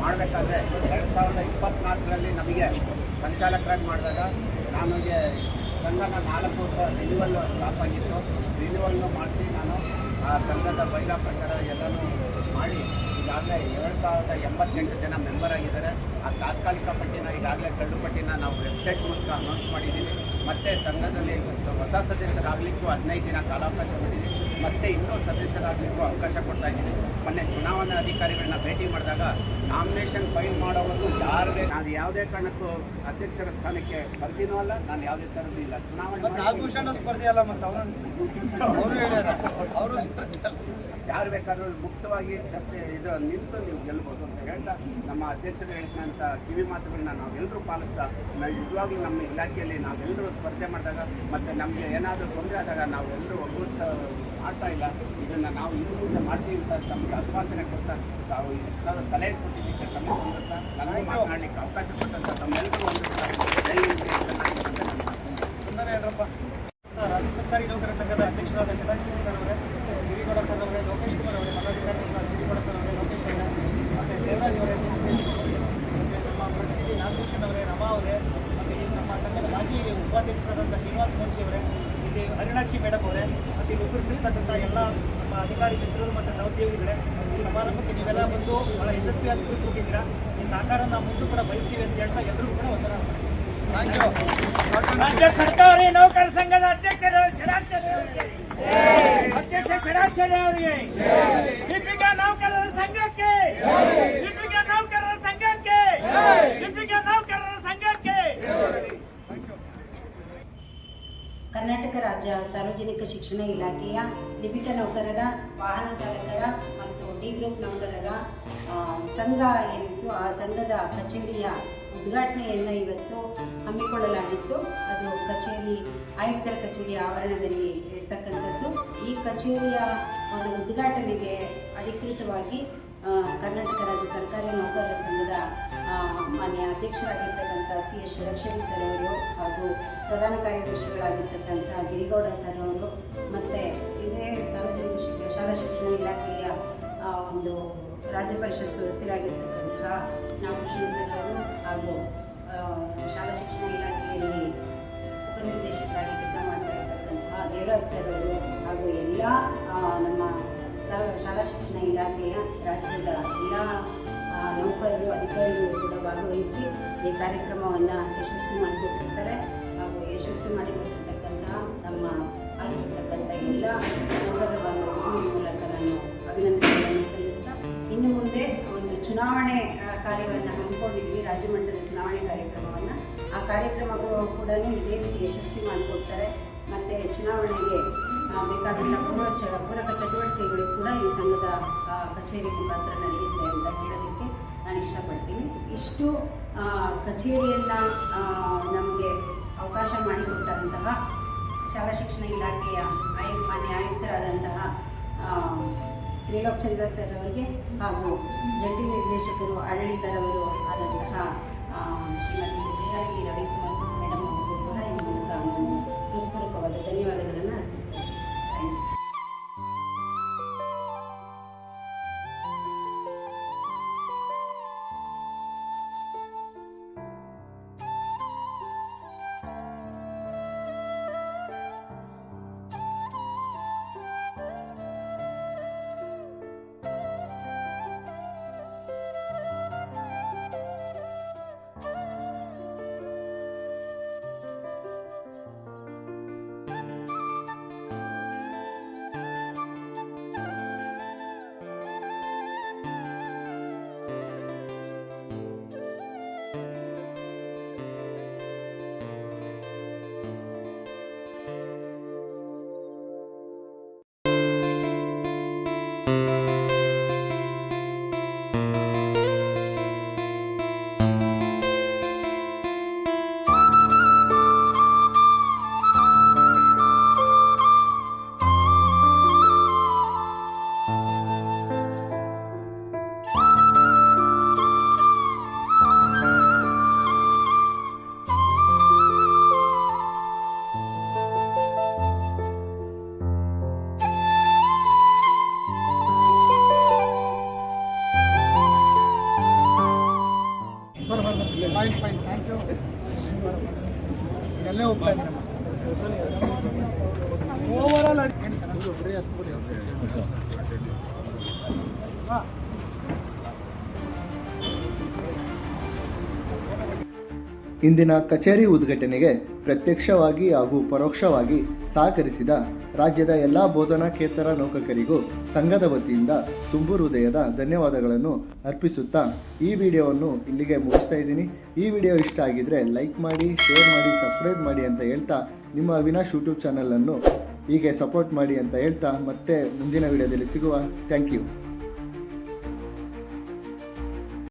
ಮಾಡಬೇಕಾದ್ರೆ ಎರಡು ಸಾವಿರದ ಇಪ್ಪತ್ತ್ನಾಲ್ಕರಲ್ಲಿ ನಮಗೆ ಸಂಚಾಲಕರಾಗಿ ಮಾಡಿದಾಗ ನಮಗೆ ಸಂಘನ ನಾಲ್ಕು ವರ್ಷ ರಿನ್ಯೂವಲ್ ಸ್ಟಾಪ್ ಆಗಿತ್ತು. ರಿನ್ಯೂವಲ್ನು ಮಾಡಿಸಿ ನಾನು ಆ ಸಂಘದ ಬೈಲಾ ಪ್ರಕಾರ ಎಲ್ಲನೂ ಮಾಡಿ ಈಗಾಗಲೇ ಎರಡು ಸಾವಿರದ ಎಂಬತ್ತೆಂಟು ಜನ ಮೆಂಬರ್ ಆಗಿದ್ದಾರೆ. ಆ ತಾತ್ಕಾಲಿಕ ಪಟ್ಟಿನ ಈಗಾಗಲೇ ಕಳ್ಳುಪಟ್ಟಿನ ಪಟ್ಟಿನ ನಾವು ವೆಬ್ಸೈಟ್ ಮೂಲಕ ಅನೌನ್ಸ್ ಮಾಡಿದ್ದೀವಿ ಮತ್ತು ಸಂಘದಲ್ಲಿ ಹೊಸ ಸದಸ್ಯರಾಗಲಿಕ್ಕೂ ಹದಿನೈದು ದಿನ ಕಾಲಾವಕಾಶ ಕೊಟ್ಟಿದೆ ಮತ್ತೆ ಇನ್ನೂ ಸದಸ್ಯರಾಗಲಿಕ್ಕೂ ಅವಕಾಶ ಕೊಡ್ತಾ ಇದ್ದೀವಿ ಮೊನ್ನೆ ಚುನಾವಣಾ ಅಧಿಕಾರಿಗಳನ್ನ ಭೇಟಿ ಮಾಡಿದಾಗ ನಾಮಿನೇಷನ್ ಫೈಲ್ ಮಾಡೋವರೆಗೂ ಯಾರದೇ ನಾನು ಯಾವುದೇ ಕಾರಣಕ್ಕೂ ಅಧ್ಯಕ್ಷರ ಸ್ಥಾನಕ್ಕೆ ಸ್ಪರ್ಧಿನೂ ಅಲ್ಲ ನಾನು ಯಾವುದೇ ಥರದ್ದು ಇಲ್ಲ. ಚುನಾವಣೆ ಸ್ಪರ್ಧೆ ಅಲ್ಲ ಮತ್ತೆ ಅವರು ಹೇಳ ಅವರು. ಯಾರು ಬೇಕಾದರೂ ಮುಕ್ತವಾಗಿ ಚರ್ಚೆ ಇದು ನಿಂತು ನೀವು ಗೆಲ್ಬೋದು ಅಂತ ಹೇಳ್ತಾ ನಮ್ಮ ಅಧ್ಯಕ್ಷರು ಹೇಳಿದಂಥ ಕಿವಿ ಮಾತುಗಳನ್ನ ನಾವೆಲ್ಲರೂ ಪಾಲಿಸ್ತಾ ನಾವು ನಿಜವಾಗ್ಲೂ ನಮ್ಮ ಇಲಾಖೆಯಲ್ಲಿ ನಾವೆಲ್ಲರೂ ಸ್ಪರ್ಧೆ ಮಾಡಿದಾಗ ಮತ್ತು ನಮಗೆ ಏನಾದರೂ ತೊಂದರೆ ಆದಾಗ ನಾವೆಲ್ಲರೂ ಒಗ್ಗೂಟ ಮಾಡ್ತಾ ಇಲ್ಲ. ಇದನ್ನು ನಾವು ಇನ್ನು ಮುಂದೆ ಮಾಡ್ತೀವಿ ಅಂತ ತಮಗೆ ಆಶ್ವಾಸನೆ ಕೊಡ್ತಾ ತಾವು ಎಷ್ಟಾದರೂ ಸಲಹೆ ಕೊಟ್ಟಿದ್ದಕ್ಕೆ ತಮ್ಮ ಮಾತನಾಡಲಿಕ್ಕೆ ಅವಕಾಶ ಕೊಟ್ಟಂತ ತಮ್ಮೆಲ್ಲರೂ ಒಂದು ರಾಜ್ಯ ಸರ್ಕಾರಿ ನೌಕರ ಸಂಘದ ಅಧ್ಯಕ್ಷರಾದ ಶಿವಾಶಿವ ಸರ್ ಅವರೇ ಗಿರಿಗೌಡ ಸರ್ ಅವರೇ ಲೋಕೇಶ್ ಕುಮಾರ್ ಅವರೇ ಪದಾಧಿಕಾರಿಗಳಾದ ಗಿರಿಗೌಡ ಸರ್ ಅವರೇ ಲೋಕೇಶ್ ಅವರೇ ಮತ್ತು ದೇವರಾಜ್ ಅವರೇ ಲೋಕೇಶ್ ಅವರೇ, ಮತ್ತು ನಮ್ಮ ಪ್ರತಿನಿಧಿ ನಾಗಭೂಷಣ್ ಅವರೇ ರಮಾ ಅವರೇ ಮತ್ತು ಈ ನಮ್ಮ ಸಂಘದ ಮಾಜಿ ಉಪಾಧ್ಯಕ್ಷರಾದಂಥ ಶ್ರೀನಿವಾಸ ಮೂರ್ತಿ ಅವರೇ ಇಲ್ಲಿ ಅರುಣಾಕ್ಷಿ ಮೇಡಮ್ ಅವರೇ ಮತ್ತು ಇಲ್ಲಿ ಉಪಸ್ಥಿತಕ್ಕಂಥ ಎಲ್ಲ ನಮ್ಮ ಅಧಿಕಾರಿ ಮಿತ್ರರು ಮತ್ತು ಸಹೋದ್ಯೋಗಿಗಳೇ ಈ ಸಮಾರಂಭಕ್ಕೆ ನೀವೆಲ್ಲ ಬಂದು ಬಹಳ ಯಶಸ್ವಿಯಾಗಿ ತಿಳಿಸ್ಕೊಟ್ಟಿದ್ದೀರಾ ಈ ಸಹಕಾರನ ಮುಂದೆ ಕೂಡ ಬಯಸ್ತೀವಿ ಅಂತ ಹೇಳ್ತಾ ಎಲ್ಲರಿಗೂ ಕೂಡ ಒಂದರ ಥ್ಯಾಂಕ್ ಯು ರಾಜ್ಯ ಸರ್ಕಾರಿ ನೌಕರ ಸಂಘದ ಅಧ್ಯಕ್ಷರು ಷಡಾಕ್ಷರಿ ಅಧ್ಯಕ್ಷ ಷಡಾಕ್ಷರಿ ಅವರಿಗೆ. ಲಿಪಿಕಾ ನೌಕರರ ಸಂಘಕ್ಕೆ. ಲಿಪಿಕಾ ನೌಕರರ ಸಂಘಕ್ಕೆ. ಲಿಪಿಕಾ ನೌಕರರ ಸಂಘಕ್ಕೆ. ಕರ್ನಾಟಕ ರಾಜ್ಯ ಸಾರ್ವಜನಿಕ ಶಿಕ್ಷಣ ಇಲಾಖೆಯ ಲಿಪಿಕ ನೌಕರರ, ವಾಹನ ಚಾಲಕರ ಮತ್ತು ಡಿ ಗ್ರೂಪ್ ನೌಕರರ ಸಂಘ ಏನಿತ್ತು, ಆ ಸಂಘದ ಕಚೇರಿಯ ಉದ್ಘಾಟನೆಯನ್ನು ಇವತ್ತು ಹಮ್ಮಿಕೊಳ್ಳಲಾಗಿತ್ತು. ಅದು ಕಚೇರಿ, ಆಯುಕ್ತರ ಕಚೇರಿ ಆವರಣದಲ್ಲಿ ಇರ್ತಕ್ಕಂಥದ್ದು. ಈ ಕಚೇರಿಯ ಒಂದು ಉದ್ಘಾಟನೆಗೆ ಅಧಿಕೃತವಾಗಿ ಕರ್ನಾಟಕ ರಾಜ್ಯ ಸರ್ಕಾರಿ ನೌಕರರ ಸಂಘದ ಮಾನ್ಯ ಅಧ್ಯಕ್ಷರಾಗಿರ್ತಕ್ಕಂಥ ಸಿ ಎಸ್ ಷಡಕ್ಷರಿ ಸರ್ ಅವರು ಹಾಗೂ ಪ್ರಧಾನ ಕಾರ್ಯದರ್ಶಿಗಳಾಗಿರ್ತಕ್ಕಂಥ ಗಿರಿಗೌಡ ಸರ್ ಅವರು ಮತ್ತು ಇದೇ ಸಾರ್ವಜನಿಕ ಶಾಲಾ ಶಿಕ್ಷಣ ಇಲಾಖೆಯ ಒಂದು ರಾಜ್ಯ ಪರಿಷತ್ ಸದಸ್ಯರಾಗಿರ್ತಕ್ಕಂತಹ ನಾವು ಅವರು ಹಾಗೂ ಶಾಲಾ ಶಿಕ್ಷಣ ಇಲಾಖೆಯಲ್ಲಿ ಉಪನಿರ್ದೇಶಕರಾಗಿ ಕೆಲಸ ಮಾಡ್ತಾ ಇರ್ತಕ್ಕಂತಹ ದೇವರಾಜ್ ಸರ್ ಅವರು ಹಾಗೂ ಎಲ್ಲ ನಮ್ಮ ಶಾಲಾ ಶಿಕ್ಷಣ ಇಲಾಖೆಯ ರಾಜ್ಯದ ಎಲ್ಲ ನೌಕರರು, ಅಧಿಕಾರಿಗಳು ಕೂಡ ಭಾಗವಹಿಸಿ ಈ ಕಾರ್ಯಕ್ರಮವನ್ನು ಯಶಸ್ವಿ ಮಾಡಿಕೊಟ್ಟಿರ್ತಾರೆ ಹಾಗೂ ಯಶಸ್ವಿ ಮಾಡಿಕೊಟ್ಟಿರ್ತಕ್ಕಂತಹ ನಮ್ಮ ಆಗಿರ್ತಕ್ಕಂಥ ಎಲ್ಲ ಚುನಾವಣೆ ಕಾರ್ಯವನ್ನು ಹಮ್ಮಿಕೊಂಡಿದ್ವಿ ರಾಜ್ಯ ಮಟ್ಟದ ಚುನಾವಣೆ ಕಾರ್ಯಕ್ರಮವನ್ನು. ಆ ಕಾರ್ಯಕ್ರಮಗಳು ಕೂಡ ಇದೇ ರೀತಿ ಯಶಸ್ವಿ ಮಾಡಿಕೊಡ್ತಾರೆ. ಮತ್ತು ಚುನಾವಣೆಗೆ ಬೇಕಾದಂಥ ಪೂರ್ವ ಪೂರಕ ಚಟುವಟಿಕೆಗಳು ಕೂಡ ಈ ಸಂಘದ ಕಚೇರಿ ಮುಖಾಂತರ ನಡೆಯುತ್ತೆ ಅಂತ ಹೇಳೋದಕ್ಕೆ ನಾನು ಇಷ್ಟಪಡ್ತೀನಿ. ಇಷ್ಟು ಕಚೇರಿಯನ್ನು ನಮಗೆ ಅವಕಾಶ ಮಾಡಿಕೊಟ್ಟಂತಹ ಶಾಲಾ ಶಿಕ್ಷಣ ಇಲಾಖೆಯ ಆಯು, ಮಾನ್ಯ ಆಯುಕ್ತರಾದಂತಹ ತ್ರಿಲೋಕ್ ಚಂದ್ರ ಸರ್ ಅವರಿಗೆ ಹಾಗೂ ಜಂಟಿ ನಿರ್ದೇಶಕರು ಆಡಳಿತರವರು ಆದಂತಹ ಶ್ರೀಮತಿ ವಿಜಯಾಗಿ ರವಿಕುಮಾರ್ ಇಂದಿನ ಕಚೇರಿ ಉದ್ಘಾಟನೆಗೆ ಪ್ರತ್ಯಕ್ಷವಾಗಿ ಹಾಗೂ ಪರೋಕ್ಷವಾಗಿ ಸಹಕರಿಸಿದ ರಾಜ್ಯದ ಎಲ್ಲ ಬೋಧನಾಕೇತರ ನೌಕಕರಿಗೂ ಸಂಘದ ವತಿಯಿಂದ ತುಂಬು ಹೃದಯದ ಧನ್ಯವಾದಗಳನ್ನು ಅರ್ಪಿಸುತ್ತಾ ಈ ವಿಡಿಯೋವನ್ನು ಇಲ್ಲಿಗೆ ಮುಗಿಸ್ತಾ ಇದ್ದೀನಿ. ಈ ವಿಡಿಯೋ ಇಷ್ಟ ಆಗಿದ್ರೆ ಲೈಕ್ ಮಾಡಿ, ಶೇರ್ ಮಾಡಿ, ಸಬ್ಸ್ಕ್ರೈಬ್ ಮಾಡಿ ಅಂತ ಹೇಳ್ತಾ ನಿಮ್ಮ ಅವಿನಾಶ್ ಯೂಟ್ಯೂಬ್ ಚಾನಲನ್ನು ಹೀಗೆ ಸಪೋರ್ಟ್ ಮಾಡಿ ಅಂತ ಹೇಳ್ತಾ ಮತ್ತೆ ಮುಂದಿನ ವಿಡಿಯೋದಲ್ಲಿ ಸಿಗುವ. Thank you.